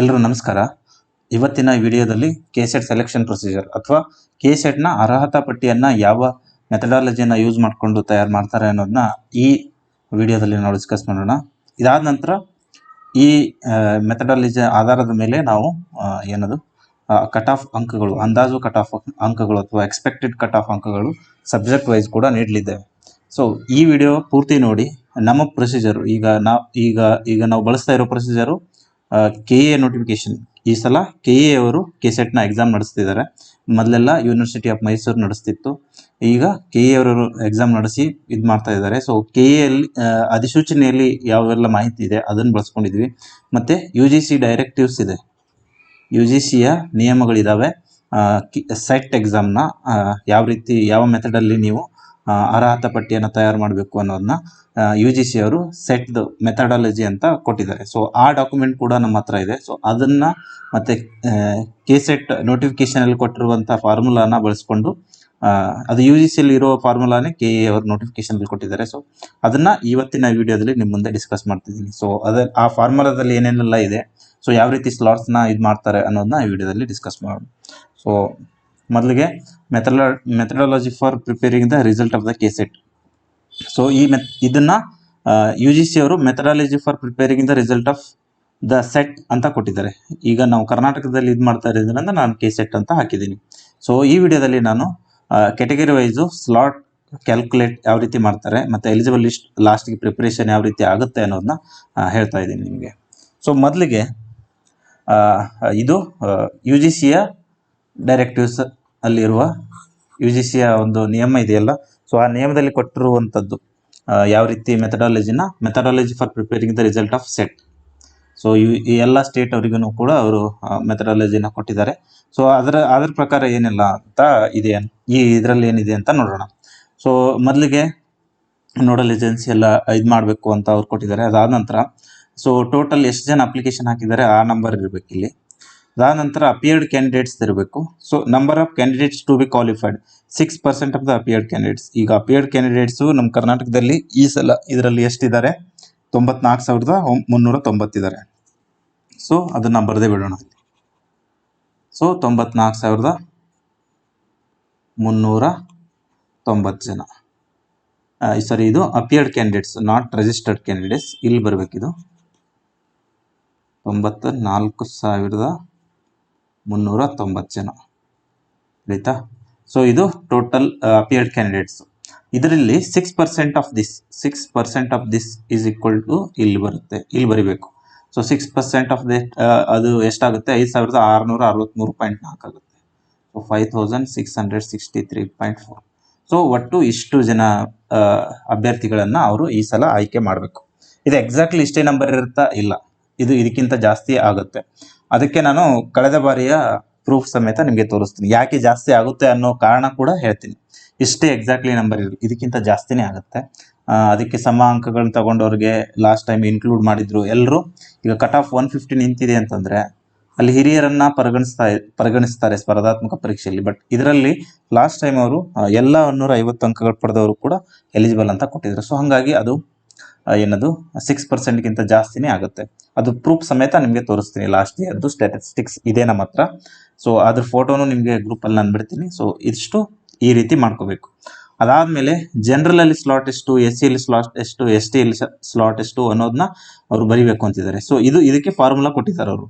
ಎಲ್ಲರೂ ನಮಸ್ಕಾರ. ಇವತ್ತಿನ ವಿಡಿಯೋದಲ್ಲಿ ಕೆ ಸೆಟ್ ಸೆಲೆಕ್ಷನ್ ಪ್ರೊಸೀಜರ್ ಅಥವಾ ಕೆ ಸೆಟ್ನ ಅರ್ಹತಾ ಪಟ್ಟಿಯನ್ನು ಯಾವ ಮೆಥಡಾಲಜಿಯನ್ನು ಯೂಸ್ ಮಾಡಿಕೊಂಡು ತಯಾರು ಮಾಡ್ತಾರೆ ಅನ್ನೋದನ್ನ ಈ ವಿಡಿಯೋದಲ್ಲಿ ನಾವು ಡಿಸ್ಕಸ್ ಮಾಡೋಣ. ಇದಾದ ನಂತರ ಈ ಮೆಥಡಾಲಜಿ ಆಧಾರದ ಮೇಲೆ ನಾವು ಏನದು ಕಟ್ ಆಫ್ ಅಂಕಗಳು, ಅಂದಾಜು ಕಟ್ ಆಫ್ ಅಂಕಗಳು ಅಥವಾ ಎಕ್ಸ್ಪೆಕ್ಟೆಡ್ ಕಟ್ ಆಫ್ ಅಂಕಗಳು ಸಬ್ಜೆಕ್ಟ್ ವೈಸ್ ಕೂಡ ನೀಡಲಿದ್ದೇವೆ. ಸೊ ಈ ವಿಡಿಯೋ ಪೂರ್ತಿ ನೋಡಿ. ನಮ್ಮ ಪ್ರೊಸೀಜರು ಈಗ ನಾವು ಈಗ ಈಗ ನಾವು ಬಳಸ್ತಾ ಇರೋ ಪ್ರೊಸೀಜರು ಕೆ ಎ ನೋಟಿಫಿಕೇಶನ್ ಈ ಸಲ ಕೆ ಎ ಅವರು ಕೆ ಸೆಟ್ನ ಎಕ್ಸಾಮ್ ನಡೆಸ್ತಿದ್ದಾರೆ. ಮೊದಲೆಲ್ಲ ಯೂನಿವರ್ಸಿಟಿ ಆಫ್ ಮೈಸೂರು ನಡೆಸ್ತಿತ್ತು. ಈಗ ಕೆ ಎ ಅವರು ಎಕ್ಸಾಮ್ ನಡೆಸಿ ಇದು ಮಾಡ್ತಾ ಇದ್ದಾರೆ. ಸೊ ಕೆ ಎಲ್ಲಿ ಅಧಿಸೂಚನೆಯಲ್ಲಿ ಯಾವೆಲ್ಲ ಮಾಹಿತಿ ಇದೆ ಅದನ್ನು ಬಳಸ್ಕೊಂಡಿದ್ವಿ. ಮತ್ತು ಯು ಜಿ ಸಿ ಡೈರೆಕ್ಟಿವ್ಸ್ ಇದೆ. ಯು ಜಿ ಸಿಯ ನಿಯಮಗಳಿದ್ದಾವೆ ಸೆಟ್ ಎಕ್ಸಾಮ್ನ ಯಾವ ರೀತಿ, ಯಾವ ಮೆಥಡಲ್ಲಿ ನೀವು ಅರ್ಹತಾ ಪಟ್ಟಿಯನ್ನು ತಯಾರು ಮಾಡಬೇಕು ಅನ್ನೋದನ್ನ ಯು ಜಿ ಸಿ ಅವರು ಸೆಟ್ದು ಮೆಥಡಾಲಜಿ ಅಂತ ಕೊಟ್ಟಿದ್ದಾರೆ. ಸೊ ಆ ಡಾಕ್ಯುಮೆಂಟ್ ಕೂಡ ನಮ್ಮ ಹತ್ರ ಇದೆ. ಸೊ ಅದನ್ನು ಮತ್ತೆ ಕೆ ಸೆಟ್ ನೋಟಿಫಿಕೇಶನಲ್ಲಿ ಕೊಟ್ಟಿರುವಂಥ ಫಾರ್ಮುಲಾನ ಬಳಸ್ಕೊಂಡು ಅದು ಯು ಜಿ ಸಿಯಲ್ಲಿ ಇರೋ ಫಾರ್ಮುಲಾನೇ ಕೆ ಎ ಅವರು ನೋಟಿಫಿಕೇಶನಲ್ಲಿ ಕೊಟ್ಟಿದ್ದಾರೆ. ಸೊ ಅದನ್ನು ಇವತ್ತಿನ ವಿಡಿಯೋದಲ್ಲಿ ನಿಮ್ಮ ಮುಂದೆ ಡಿಸ್ಕಸ್ ಮಾಡ್ತಿದ್ದೀನಿ. ಸೊ ಅದ, ಆ ಫಾರ್ಮುಲಾದಲ್ಲಿ ಏನೇನೆಲ್ಲ ಇದೆ ಸೊ ಯಾವ ರೀತಿ ಸ್ಲಾಟ್ಸ್ನ ಇದು ಮಾಡ್ತಾರೆ ಅನ್ನೋದನ್ನ ಈ ವಿಡಿಯೋದಲ್ಲಿ ಡಿಸ್ಕಸ್ ಮಾಡೋಣ. ಸೊ ಮೊದಲಿಗೆ method methodology for preparing the result of the K set so ಈ ಮೆತ್ ಇದನ್ನು ಯು ಜಿ ಸಿ ಅವರು methodology for preparing the result of the set ಅಂತ ಕೊಟ್ಟಿದ್ದಾರೆ. ಈಗ ನಾವು ಕರ್ನಾಟಕದಲ್ಲಿ ಇದು ಮಾಡ್ತಾ ಇರೋದ್ರಿಂದ ನಾನು ಕೆ ಸೆಟ್ ಅಂತ ಹಾಕಿದ್ದೀನಿ. ಸೊ ಈ ವಿಡಿಯೋದಲ್ಲಿ ನಾನು ಕೆಟಗರಿ ವೈಸು ಸ್ಲಾಟ್ ಕ್ಯಾಲ್ಕುಲೇಟ್ ಯಾವ ರೀತಿ ಮಾಡ್ತಾರೆ, ಮತ್ತು ಎಲಿಜಿಬಲ್ ಲಿಸ್ಟ್ ಲಾಸ್ಟ್ಗೆ ಪ್ರಿಪ್ರೇಷನ್ ಯಾವ ರೀತಿ ಆಗುತ್ತೆ ಅನ್ನೋದನ್ನ ಹೇಳ್ತಾ ಇದ್ದೀನಿ ನಿಮಗೆ. ಸೊ ಮೊದಲಿಗೆ ಇದು ಯು ಜಿ ಸಿಯ ಡೈರೆಕ್ಟಿವ್ಸ್ ಅಲ್ಲಿರುವ ಯು ಜಿ ಸಿಯ ಒಂದು ನಿಯಮ ಇದೆಯಲ್ಲ? ಸೊ ಆ ನಿಯಮದಲ್ಲಿ ಕೊಟ್ಟಿರುವಂಥದ್ದು ಯಾವ ರೀತಿ ಮೆಥಡಾಲಜಿನ methodology for preparing the result of set so ಈ ಈ ಎಲ್ಲ ಸ್ಟೇಟ್ ಅವರಿಗೂ ಕೂಡ ಅವರು ಮೆಥಡಾಲಜಿನ ಕೊಟ್ಟಿದ್ದಾರೆ. ಸೊ ಅದರ ಅದರ ಪ್ರಕಾರ ಏನಿಲ್ಲ ಅಂತ ಇದೆ ಈ ಇದರಲ್ಲಿ ಏನಿದೆ ಅಂತ ನೋಡೋಣ. ಸೊ ಮೊದಲಿಗೆ ನೋಡಲ್ ಏಜೆನ್ಸಿ ಎಲ್ಲ ಇದು ಮಾಡಬೇಕು ಅಂತ ಅವ್ರು ಕೊಟ್ಟಿದ್ದಾರೆ. ಅದಾದ ನಂತರ ಸೊ ಟೋಟಲ್ ಎಷ್ಟು ಜನ ಅಪ್ಲಿಕೇಶನ್ ಹಾಕಿದ್ದಾರೆ? ಆ ನಂಬರ್ ಇರಬೇಕು ಇಲ್ಲಿ. ಅದಾದ ನಂತರ ಅಪಿಯರ್ಡ್ ಕ್ಯಾಂಡಿಡೇಟ್ಸ್ ಇರಬೇಕು. So number of candidates to be qualified six percent of the appeared candidates ಈಗ ಅಪಿಯರ್ಡ್ ಕ್ಯಾಂಡಿಡೇಟ್ಸು ನಮ್ಮ ಕರ್ನಾಟಕದಲ್ಲಿ ಈ ಸಲ ಇದರಲ್ಲಿ ಎಷ್ಟಿದ್ದಾರೆ? ತೊಂಬತ್ನಾಲ್ಕು ಸಾವಿರದ ಮುನ್ನೂರ ತೊಂಬತ್ತಿದ್ದಾರೆ. ಸೊ ಅದನ್ನು ಬರೆದೇ ಬಿಡೋಣ ಸೊ ತೊಂಬತ್ನಾಲ್ಕು ಸಾವಿರದ ಮುನ್ನೂರ ತೊಂಬತ್ತು ಜನ. ಸರಿ ಇದು appeared candidates not registered candidates ಇಲ್ಲಿ ಬರಬೇಕಿದು. ತೊಂಬತ್ತ ನಾಲ್ಕು ಸಾವಿರದ ಮುನ್ನೂರ ತೊಂಬತ್ತು ಜನ. ಆಯಿತಾ? ಸೊ ಇದು ಟೋಟಲ್ ಅಪಿಯರ್ಡ್ ಕ್ಯಾಂಡಿಡೇಟ್ಸ್ ಇದರಲ್ಲಿ six percent of this six percent of this is equal to ಇಲ್ಲಿ ಬರುತ್ತೆ. ಇಲ್ಲಿ ಬರಿಬೇಕು. So six percent of the ಅದು ಎಷ್ಟಾಗುತ್ತೆ? ಐದು ಸಾವಿರದ ಆರುನೂರ ಅರವತ್ತ್ಮೂರು ಪಾಯಿಂಟ್ ನಾಲ್ಕು ಆಗುತ್ತೆ. So five thousand six hundred sixty three point four so ಒಟ್ಟು ಇಷ್ಟು ಜನ ಆ, ಅಭ್ಯರ್ಥಿಗಳನ್ನು ಅವರು ಈ ಸಲ ಆಯ್ಕೆ ಮಾಡಬೇಕು. ಇದು ಎಕ್ಸಾಕ್ಟ್ಲಿ ಇಷ್ಟೇ ನಂಬರ್ ಇರುತ್ತಾ? ಇಲ್ಲ. ಇದು ಇದಕ್ಕಿಂತ ಜಾಸ್ತಿ ಆಗುತ್ತೆ. ಅದಕ್ಕೆ ನಾನು ಕಳೆದ ಬಾರಿಯ ಪ್ರೂಫ್ ಸಮೇತ ನಿಮಗೆ ತೋರಿಸ್ತೀನಿ. ಯಾಕೆ ಜಾಸ್ತಿ ಆಗುತ್ತೆ ಅನ್ನೋ ಕಾರಣ ಕೂಡ ಹೇಳ್ತೀನಿ. ಇಷ್ಟೇ ಎಕ್ಸಾಕ್ಟ್ಲಿ ನಂಬರ್ ಇರಲಿ ಇದಕ್ಕಿಂತ ಜಾಸ್ತಿನೇ ಆಗುತ್ತೆ. ಅದಕ್ಕೆ ಸಮ ಅಂಕಗಳನ್ನ ತಗೊಂಡವ್ರಿಗೆ ಲಾಸ್ಟ್ ಟೈಮ್ ಇನ್ಕ್ಲೂಡ್ ಮಾಡಿದ್ರು ಎಲ್ಲರೂ ಈಗ ಕಟ್ ಆಫ್ ಒನ್ ಫಿಫ್ಟಿ ನಿಂತಿದೆ ಅಂತಂದ್ರೆ ಅಲ್ಲಿ ಹಿರಿಯರನ್ನ ಪರಿಗಣಿಸ್ತಾ ಪರಿಗಣಿಸ್ತಾರೆ ಸ್ಪರ್ಧಾತ್ಮಕ ಪರೀಕ್ಷೆಯಲ್ಲಿ. ಬಟ್ ಇದರಲ್ಲಿ ಲಾಸ್ಟ್ ಟೈಮ್ ಅವರು ಎಲ್ಲ ನೂರ ಐವತ್ತು ಅಂಕಗಳು ಪಡೆದವರು ಕೂಡ ಎಲಿಜಿಬಲ್ ಅಂತ ಕೊಟ್ಟಿದ್ರು. ಸೊ ಹಾಗಾಗಿ ಅದು ಏನದು? ಸಿಕ್ಸ್ ಪರ್ಸೆಂಟ್ಗಿಂತ ಜಾಸ್ತಿನೇ ಆಗುತ್ತೆ. ಅದು ಪ್ರೂಫ್ ಸಮೇತ ನಿಮಗೆ ತೋರಿಸ್ತೀನಿ. ಲಾಸ್ಟ್ ಇಯರ್ದು ಸ್ಟ್ಯಾಟಿಸ್ಟಿಕ್ಸ್ ಇದೆ ನಮ್ಮ ಹತ್ರ. ಸೊ ಅದ್ರ ಫೋಟೋನು ನಿಮಗೆ ಗ್ರೂಪಲ್ಲಿ ನಾನು ಬಿಡ್ತೀನಿ. ಸೊ ಇಷ್ಟು ಈ ರೀತಿ ಮಾಡ್ಕೋಬೇಕು. ಅದಾದಮೇಲೆ ಜನರಲಲ್ಲಿ ಸ್ಲಾಟ್ ಎಷ್ಟು ಎಸ್ ಸಿಯಲ್ಲಿ ಸ್ಲಾಟ್ ಎಷ್ಟು ಎಸ್ ಟಿಯಲ್ಲಿ ಸ್ಲಾಟ್ ಎಷ್ಟು ಅನ್ನೋದನ್ನ ಅವರು ಬರಿಬೇಕು ಅಂತಿದ್ದಾರೆ. ಸೊ ಇದು ಇದಕ್ಕೆ ಫಾರ್ಮುಲಾ ಕೊಟ್ಟಿದ್ದಾರೆ ಅವರು.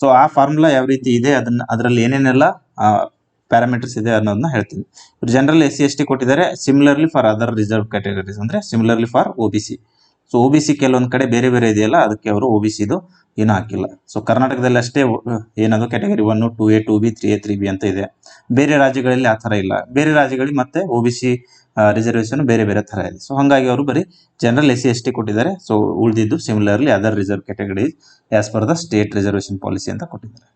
ಸೊ ಆ ಫಾರ್ಮುಲಾ ಯಾವ ರೀತಿ ಇದೆ? ಅದನ್ನ, ಅದರಲ್ಲಿ ಏನೇನೆಲ್ಲ ಪ್ಯಾರಾಮೀಟರ್ಸ್ ಇದೆ ಅನ್ನೋದನ್ನ ಹೇಳ್ತೀನಿ. General S C S T ಕೊಟ್ಟಿದ್ದಾರೆ. Similarly for other reserve categories ಅಂದರೆ similarly for O B C so O B C ಕೆಲವೊಂದು ಕಡೆ ಬೇರೆ ಬೇರೆ ಇದೆಯಲ್ಲ, ಅದಕ್ಕೆ ಅವರು ಒ ಬಿ ಸಿದು ಏನೂ ಹಾಕಿಲ್ಲ. ಸೊ ಕರ್ನಾಟಕದಲ್ಲಿ ಅಷ್ಟೇ ಏನದು category one two A two B three A three B ಅಂತ ಇದೆ. ಬೇರೆ ರಾಜ್ಯಗಳಲ್ಲಿ ಆ ಥರ ಇಲ್ಲ. ಬೇರೆ ರಾಜ್ಯಗಳಿಗೆ ಮತ್ತೆ ಒ ಬಿ ಸಿ ರಿಸರ್ವೇಷನ್ ಬೇರೆ ಬೇರೆ ಥರ ಇದೆ. ಸೊ ಹಾಗಾಗಿ ಅವರು ಬರೀ general S C S T ಕೊಟ್ಟಿದ್ದಾರೆ. ಸೊ ಉಳಿದಿದ್ದು similarly other reserve categories as per the state reservation policy ಅಂತ ಕೊಟ್ಟಿದ್ದಾರೆ.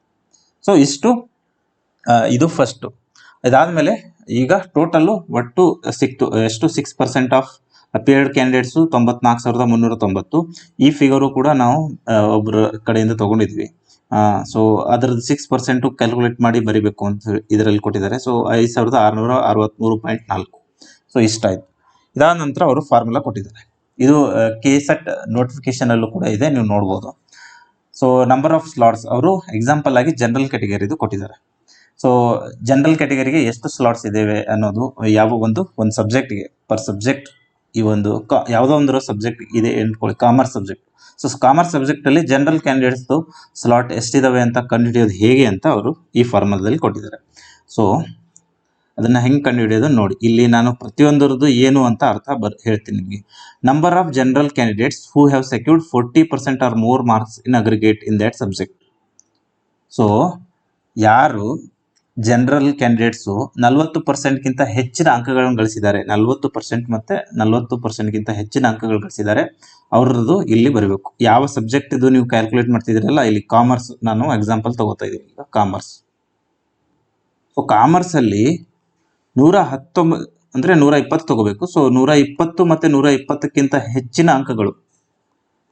ಸೊ ಇಷ್ಟು ಇದು ಫಸ್ಟು ಇದಾದಮೇಲೆ ಈಗ ಟೋಟಲ್ಲು ಒಟ್ಟು ಸಿಕ್ತು, ಎಷ್ಟು? Six percent of appeared candidates ತೊಂಬತ್ನಾಲ್ಕು ಸಾವಿರದ ಮುನ್ನೂರ ತೊಂಬತ್ತು. ಈ ಫಿಗರು ಕೂಡ ನಾವು ಒಬ್ಬರ ಕಡೆಯಿಂದ ತೊಗೊಂಡಿದ್ವಿ. ಸೊ ಅದರದ್ದು ಸಿಕ್ಸ್ ಪರ್ಸೆಂಟು ಕ್ಯಾಲ್ಕುಲೇಟ್ ಮಾಡಿ ಬರಿಬೇಕು ಅಂತ ಇದರಲ್ಲಿ ಕೊಟ್ಟಿದ್ದಾರೆ. ಸೊ ಐದು ಸಾವಿರದ ಆರುನೂರ ಅರವತ್ತ್ಮೂರು ಪಾಯಿಂಟ್ ನಾಲ್ಕು. ಸೊ ಇಷ್ಟಾಯಿತು. ಇದಾದ ನಂತರ ಅವರು ಫಾರ್ಮುಲಾ ಕೊಟ್ಟಿದ್ದಾರೆ. ಇದು ಕೆ ಸೆಟ್ ನೋಟಿಫಿಕೇಶನಲ್ಲೂ ಕೂಡ ಇದೆ, ನೀವು ನೋಡ್ಬೋದು. ಸೊ ನಂಬರ್ ಆಫ್ ಸ್ಲಾಟ್ಸ್ ಅವರು ಎಕ್ಸಾಂಪಲ್ ಆಗಿ ಜನರಲ್ ಕ್ಯಾಟಗರಿದು ಕೊಟ್ಟಿದ್ದಾರೆ. ಸೊ ಜನರಲ್ ಕ್ಯಾಟಗರಿಗೆ ಎಷ್ಟು ಸ್ಲಾಟ್ಸ್ ಇದ್ದೇವೆ ಅನ್ನೋದು ಯಾವ ಒಂದು ಒಂದು ಸಬ್ಜೆಕ್ಟ್ಗೆ ಪರ್ ಸಬ್ಜೆಕ್ಟ್ ಈ ಒಂದು ಯಾವುದೋ ಒಂದು ಸಬ್ಜೆಕ್ಟ್ ಇದೆ ಅಂದ್ಕೊಳ್ಳಿ ಕಾಮರ್ಸ್ ಸಬ್ಜೆಕ್ಟ್ ಸೊ ಕಾಮರ್ಸ್ ಸಬ್ಜೆಕ್ಟಲ್ಲಿ ಜನರಲ್ ಕ್ಯಾಂಡಿಡೇಟ್ಸ್ದು ಸ್ಲಾಟ್ ಎಷ್ಟಿದಾವೆ ಅಂತ ಕಂಡುಹಿಡಿಯೋದು ಹೇಗೆ ಅಂತ ಅವರು ಈ ಫಾರ್ಮಲ್ದಲ್ಲಿ ಕೊಟ್ಟಿದ್ದಾರೆ. ಸೊ ಅದನ್ನ ಹೆಂಗೆ ಕಂಡುಹಿಡಿಯೋದು ನೋಡಿ. ಇಲ್ಲಿ ನಾನು ಪ್ರತಿಯೊಂದರದ್ದು ಏನು ಅಂತ ಅರ್ಥ ಬರ್, ಹೇಳ್ತೀನಿ ನಿಮಗೆ. Number of general candidates who have secured forty percent or more marks in aggregate in that subject so ಯಾರು ಜನರಲ್ ಕ್ಯಾಂಡಿಡೇಟ್ಸು ನಲವತ್ತು ಪರ್ಸೆಂಟ್ಗಿಂತ ಹೆಚ್ಚಿನ ಅಂಕಗಳನ್ನು ಗಳಿಸಿದ್ದಾರೆ. ನಲವತ್ತು ಪರ್ಸೆಂಟ್ ಮತ್ತೆ ನಲವತ್ತು ಪರ್ಸೆಂಟ್ಗಿಂತ ಹೆಚ್ಚಿನ ಅಂಕಗಳು ಗಳಿಸಿದ್ದಾರೆ. ಅವ್ರದ್ದು ಇಲ್ಲಿ ಬರಬೇಕು. ಯಾವ ಸಬ್ಜೆಕ್ಟ್ ಇದು ನೀವು ಕ್ಯಾಲ್ಕುಲೇಟ್ ಮಾಡ್ತಿದ್ದೀರಲ್ಲ, ಇಲ್ಲಿ ಕಾಮರ್ಸ್ ನಾನು ಎಕ್ಸಾಂಪಲ್ ತಗೋತಾ ಇದ್ದೀನಿ ಈಗ ಕಾಮರ್ಸ್ ಸೊ ಕಾಮರ್ಸಲ್ಲಿ ನೂರ ಹತ್ತೊಂಬ ಅಂದರೆ ನೂರ ಇಪ್ಪತ್ತು ತಗೋಬೇಕು. ಸೊ ನೂರ ಇಪ್ಪತ್ತು ಮತ್ತು ನೂರ ಇಪ್ಪತ್ತಕ್ಕಿಂತ ಹೆಚ್ಚಿನ ಅಂಕಗಳು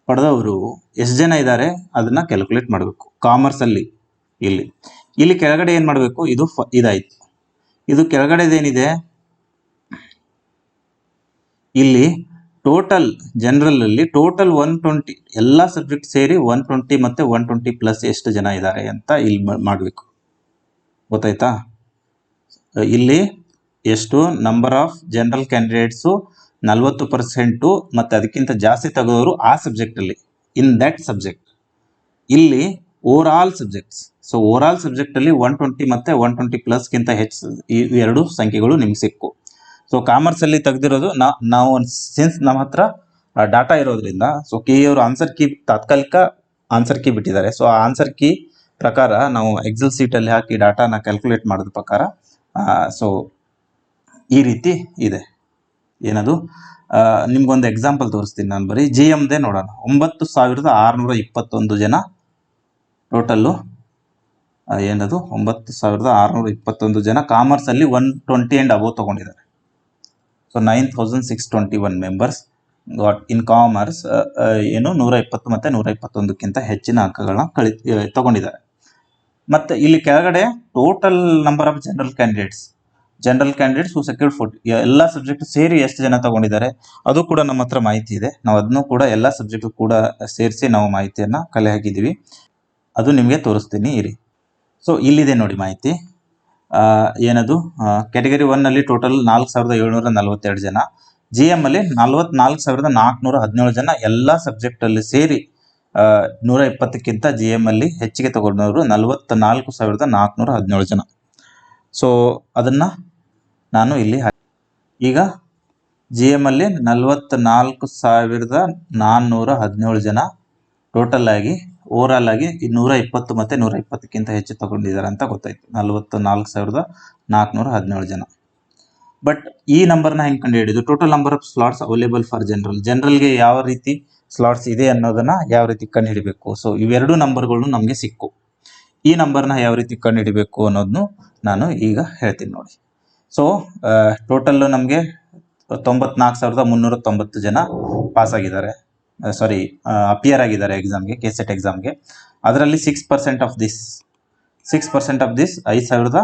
ಪಡೆದವರು ಎಷ್ಟು ಜನ ಇದ್ದಾರೆ? ಅದನ್ನ ಕ್ಯಾಲ್ಕುಲೇಟ್ ಮಾಡಬೇಕು. ಕಾಮರ್ಸಲ್ಲಿ ಇಲ್ಲಿ. ಇಲ್ಲಿ ಕೆಳಗಡೆ ಏನು ಮಾಡಬೇಕು? ಇದು ಫ ಇದಾಯಿತು. ಇದು ಕೆಳಗಡೆದೇನಿದೆ? ಇಲ್ಲಿ ಟೋಟಲ್ ಜನರಲಲ್ಲಿ ಟೋಟಲ್ ಒನ್ ಟ್ವೆಂಟಿ ಎಲ್ಲ ಸಬ್ಜೆಕ್ಟ್ ಸೇರಿ ಒನ್ ಟ್ವೆಂಟಿ ಮತ್ತು ಒನ್ ಟ್ವೆಂಟಿ ಪ್ಲಸ್ ಎಷ್ಟು ಜನ ಇದ್ದಾರೆ ಅಂತ ಇಲ್ಲಿ ಮಾಡಬೇಕು. ಗೊತ್ತಾಯ್ತಾ? ಇಲ್ಲಿ ಎಷ್ಟು? ನಂಬರ್ ಆಫ್ ಜನರಲ್ ಕ್ಯಾಂಡಿಡೇಟ್ಸು ನಲ್ವತ್ತು ಪರ್ಸೆಂಟು ಮತ್ತು ಅದಕ್ಕಿಂತ ಜಾಸ್ತಿ ತೆಗೆದವರು ಆ ಸಬ್ಜೆಕ್ಟಲ್ಲಿ ಇನ್ ದ್ಯಾಟ್ ಸಬ್ಜೆಕ್ಟ್ ಇಲ್ಲಿ over all subjects so over all ಸಬ್ಜೆಕ್ಟಲ್ಲಿ one twenty ಮತ್ತು ಒನ್ ಟ್ವೆಂಟಿ ಪ್ಲಸ್ಗಿಂತ ಹೆಚ್ಚು ಈ ಎರಡು ಸಂಖ್ಯೆಗಳು ನಿಮ್ಗೆ ಸಿಕ್ಕು. ಸೊ ಕಾಮರ್ಸಲ್ಲಿ ತೆಗೆದಿರೋದು ನಾ, ನಾವು ಸಿನ್ಸ್ ನಮ್ಮ ಹತ್ರ ಡಾಟಾ ಇರೋದ್ರಿಂದ ಸೊ ಕೀ ಅವರು ಆನ್ಸರ್ ಕೀ ತಾತ್ಕಾಲಿಕ ಆನ್ಸರ್ ಕೀ ಬಿಟ್ಟಿದ್ದಾರೆ. ಸೊ ಆ ಆನ್ಸರ್ ಕೀ ಪ್ರಕಾರ ನಾವು ಎಕ್ಸೆಲ್ ಸೀಟಲ್ಲಿ ಹಾಕಿ ಡಾಟಾನ ಕ್ಯಾಲ್ಕುಲೇಟ್ ಮಾಡಿದ ಪ್ರಕಾರ ಸೊ ಈ ರೀತಿ ಇದೆ. ಏನದು? ನಿಮ್ಗೊಂದು ಎಕ್ಸಾಂಪಲ್ ತೋರಿಸ್ತೀನಿ ನಾನು ಬರೀ. ಜಿ ಎಮ್ದೇ ನೋಡೋಣ. ಒಂಬತ್ತು ಸಾವಿರದ ಆರುನೂರ ಇಪ್ಪತ್ತೊಂದು ಜನ ಟೋಟಲ್ಲು ಏನದು? ಒಂಬತ್ತು ಸಾವಿರದ ಆರುನೂರ ಇಪ್ಪತ್ತೊಂದು ಜನ ಕಾಮರ್ಸಲ್ಲಿ one twenty and above ತೊಗೊಂಡಿದ್ದಾರೆ. So nine thousand six twenty one members got in commerce ಏನು ನೂರ ಇಪ್ಪತ್ತು ಮತ್ತು ನೂರ ಇಪ್ಪತ್ತೊಂದಕ್ಕಿಂತ ಹೆಚ್ಚಿನ ಅಂಕಗಳನ್ನ ಕಳಿ ತೊಗೊಂಡಿದ್ದಾರೆ. ಮತ್ತು ಇಲ್ಲಿ ಕೆಳಗಡೆ total number of general candidates general candidates who secured food ಎಲ್ಲ ಸಬ್ಜೆಕ್ಟ್ ಸೇರಿ ಎಷ್ಟು ಜನ ತಗೊಂಡಿದ್ದಾರೆ? ಅದು ಕೂಡ ನಮ್ಮ ಹತ್ರ ಮಾಹಿತಿ ಇದೆ. ನಾವು ಅದನ್ನು ಕೂಡ ಎಲ್ಲ ಸಬ್ಜೆಕ್ಟ್ ಕೂಡ ಸೇರಿಸಿ ನಾವು ಮಾಹಿತಿಯನ್ನು ಕಲೆ ಹಾಕಿದ್ದೀವಿ ಅದು ನಿಮಗೆ ತೋರಿಸ್ತೀನಿ, ಇರಿ. ಸೊ ಇಲ್ಲಿದೆ ನೋಡಿ ಮಾಹಿತಿ. ಏನದು? ಕ್ಯಾಟಗರಿ ಒನ್ನಲ್ಲಿ ಟೋಟಲ್ ನಾಲ್ಕು ಸಾವಿರದ ಏಳ್ನೂರ ನಲವತ್ತೆರಡು ಜನ. ಜಿ ಎಂ ಅಲ್ಲಿ ನಲ್ವತ್ನಾಲ್ಕು ಸಾವಿರದ ನಾಲ್ಕುನೂರ ಹದಿನೇಳು ಜನ ಎಲ್ಲ ಸಬ್ಜೆಕ್ಟಲ್ಲಿ ಸೇರಿ ನೂರ ಇಪ್ಪತ್ತಕ್ಕಿಂತ ಜಿ ಎಂ ಅಲ್ಲಿ ಹೆಚ್ಚಿಗೆ ತಗೊಂಡವರು ನಲವತ್ತ ನಾಲ್ಕು ಸಾವಿರದ ನಾಲ್ಕುನೂರ ಹದಿನೇಳು ಜನ. ಸೊ ಅದನ್ನು ನಾನು ಇಲ್ಲಿ ಈಗ ಜಿ ಎಂ ಅಲ್ಲಿ ನಲವತ್ತ ನಾಲ್ಕು ಸಾವಿರದ ನಾನ್ನೂರ ಹದಿನೇಳು ಜನ ಟೋಟಲ್ ಆಗಿ ಓವರಾಲ್ ಆಗಿ ನೂರ ಇಪ್ಪತ್ತು ಮತ್ತು ನೂರ ಇಪ್ಪತ್ತಕ್ಕಿಂತ ಹೆಚ್ಚು ತಗೊಂಡಿದ್ದಾರೆ ಅಂತ ಗೊತ್ತಾಯ್ತು. ನಲವತ್ತ ನಾಲ್ಕು ಸಾವಿರದ ನಾಲ್ಕುನೂರ ಹದಿನೇಳು ಜನ. ಬಟ್ ಈ ನಂಬರ್ನ ಹೆಂಗೆ ಕಂಡುಹಿಡಿದು? Total number of slots available for general ಜನರಲ್ಗೆ ಯಾವ ರೀತಿ ಸ್ಲಾಟ್ಸ್ ಇದೆ ಅನ್ನೋದನ್ನು ಯಾವ ರೀತಿ ಕಂಡುಹಿಡಬೇಕು? ಸೊ ಇವೆರಡು ನಂಬರ್ಗಳು ನಮಗೆ ಸಿಕ್ಕು. ಈ ನಂಬರ್ನ ಯಾವ ರೀತಿ ಕಂಡುಹಿಡಬೇಕು ಅನ್ನೋದನ್ನು ನಾನು ಈಗ ಹೇಳ್ತೀನಿ ನೋಡಿ. ಸೊ ಟೋಟಲ್ ನಮಗೆ ತೊಂಬತ್ನಾಲ್ಕು ಸಾವಿರದ ಮುನ್ನೂರ ತೊಂಬತ್ತು ಜನ ಪಾಸ್ ಆಗಿದ್ದಾರೆ. ಸಾರಿ ಅಪಿಯರ್ ಆಗಿದ್ದಾರೆ ಎಕ್ಸಾಮ್ಗೆ ಕೆ ಸೆಟ್ ಎಕ್ಸಾಮ್ಗೆ ಅದರಲ್ಲಿ six percent of this six percent of this ಐದು ಸಾವಿರದ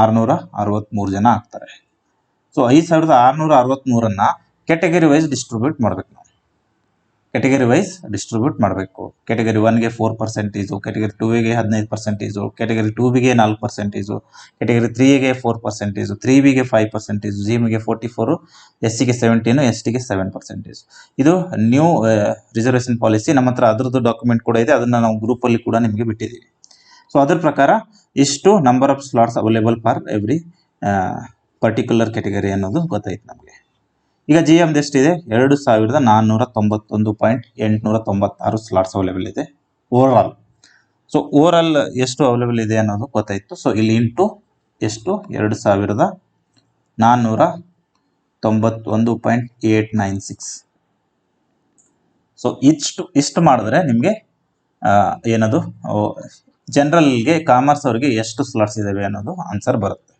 ಆರುನೂರ ಅರವತ್ತ್ಮೂರು ಜನ ಆಗ್ತಾರೆ. ಸೊ ಐದು ಸಾವಿರದ ಆರುನೂರ ಅರವತ್ತ್ಮೂರನ್ನು ಕ್ಯಾಟಗರಿ ವೈಸ್ ಡಿಸ್ಟ್ರಿಬ್ಯೂಟ್ ಮಾಡಬೇಕು ನಾವು. ಕ್ಯಾಟಗರಿ ವೈಸ್ ಡಿಸ್ಟ್ರಿಬ್ಯೂಟ್ ಮಾಡಬೇಕು. ಕ್ಯಾಟಗರಿ ಒನ್ಗೆ ಫೋರ್ ಪರ್ಸೆಂಟೇಜು ಕ್ಯಾಟಗರಿ ಟೂಗೆ ಹದಿನೈದು ಪರ್ಸೆಂಟೇಜು ಕ್ಯಾಟಗರಿ ಟೂ ಬಿಗೆ ನಾಲ್ಕು ಪರ್ಸೆಂಟೇಜು ಕ್ಯಾಟಗರಿ ತ್ರೀಗೆ ಫೋರ್ ಪರ್ಸೆಂಟೇಜು ತ್ರೀ ಬಿಗೆ ಫೈವ್ ಪರ್ಸೆಂಟೇಜು ಜಿಮ್ಗೆ ಫೋರ್ಟಿ ಫೋರು ಎಸ್ ಸಿಗೆ ಸೆವೆಂಟೀನು ಎಸ್ ಟಿಗೆ ಸೆವೆನ್ ಪರ್ಸೆಂಟೇಜ್ ಇದು ನ್ಯೂ ರಿಸರ್ವೇಷನ್ ಪಾಲಿಸಿ ನಮ್ಮ ಹತ್ರ ಅದರದ್ದು ಡಾಕ್ಯುಮೆಂಟ್ ಕೂಡ ಇದೆ. ಅದನ್ನು ನಾವು ಗ್ರೂಪಲ್ಲಿ ಕೂಡ ನಿಮಗೆ ಬಿಟ್ಟಿದ್ದೀವಿ. ಸೊ ಅದ್ರ ಪ್ರಕಾರ ಇಷ್ಟು number of slots available for every particular category ಅನ್ನೋದು ಗೊತ್ತಾಯ್ತು ನಮಗೆ. ಈಗ ಜಿ ಎಷ್ಟು ಇದೆ? ಎರಡು ಸಾವಿರದ ನಾನ್ನೂರ ತೊಂಬತ್ತೊಂದು ಪಾಯಿಂಟ್ ಎಂಟುನೂರ ತೊಂಬತ್ತಾರು ಸ್ಲಾಟ್ಸ್ ಅವೈಲೇಬಲ್ ಇದೆ. Over all so over all ಎಷ್ಟು ಅವೈಲೇಬಲ್ ಇದೆ ಅನ್ನೋದು ಗೊತ್ತಾಯಿತು. ಸೊ ಇಲ್ಲಿ ಇಂಟು ಎಷ್ಟು? ಎರಡು ಸಾವಿರದ ನಾನ್ನೂರ ತೊಂಬತ್ತೊಂದು point eight nine six so ಇಷ್ಟು ಇಷ್ಟು ಮಾಡಿದ್ರೆ ನಿಮಗೆ ಏನದು? ಜನರಲ್ಗೆ ಕಾಮರ್ಸ್ ಅವರಿಗೆ ಎಷ್ಟು ಸ್ಲಾಟ್ಸ್ ಇದ್ದಾವೆ ಅನ್ನೋದು ಆನ್ಸರ್ ಬರುತ್ತೆ.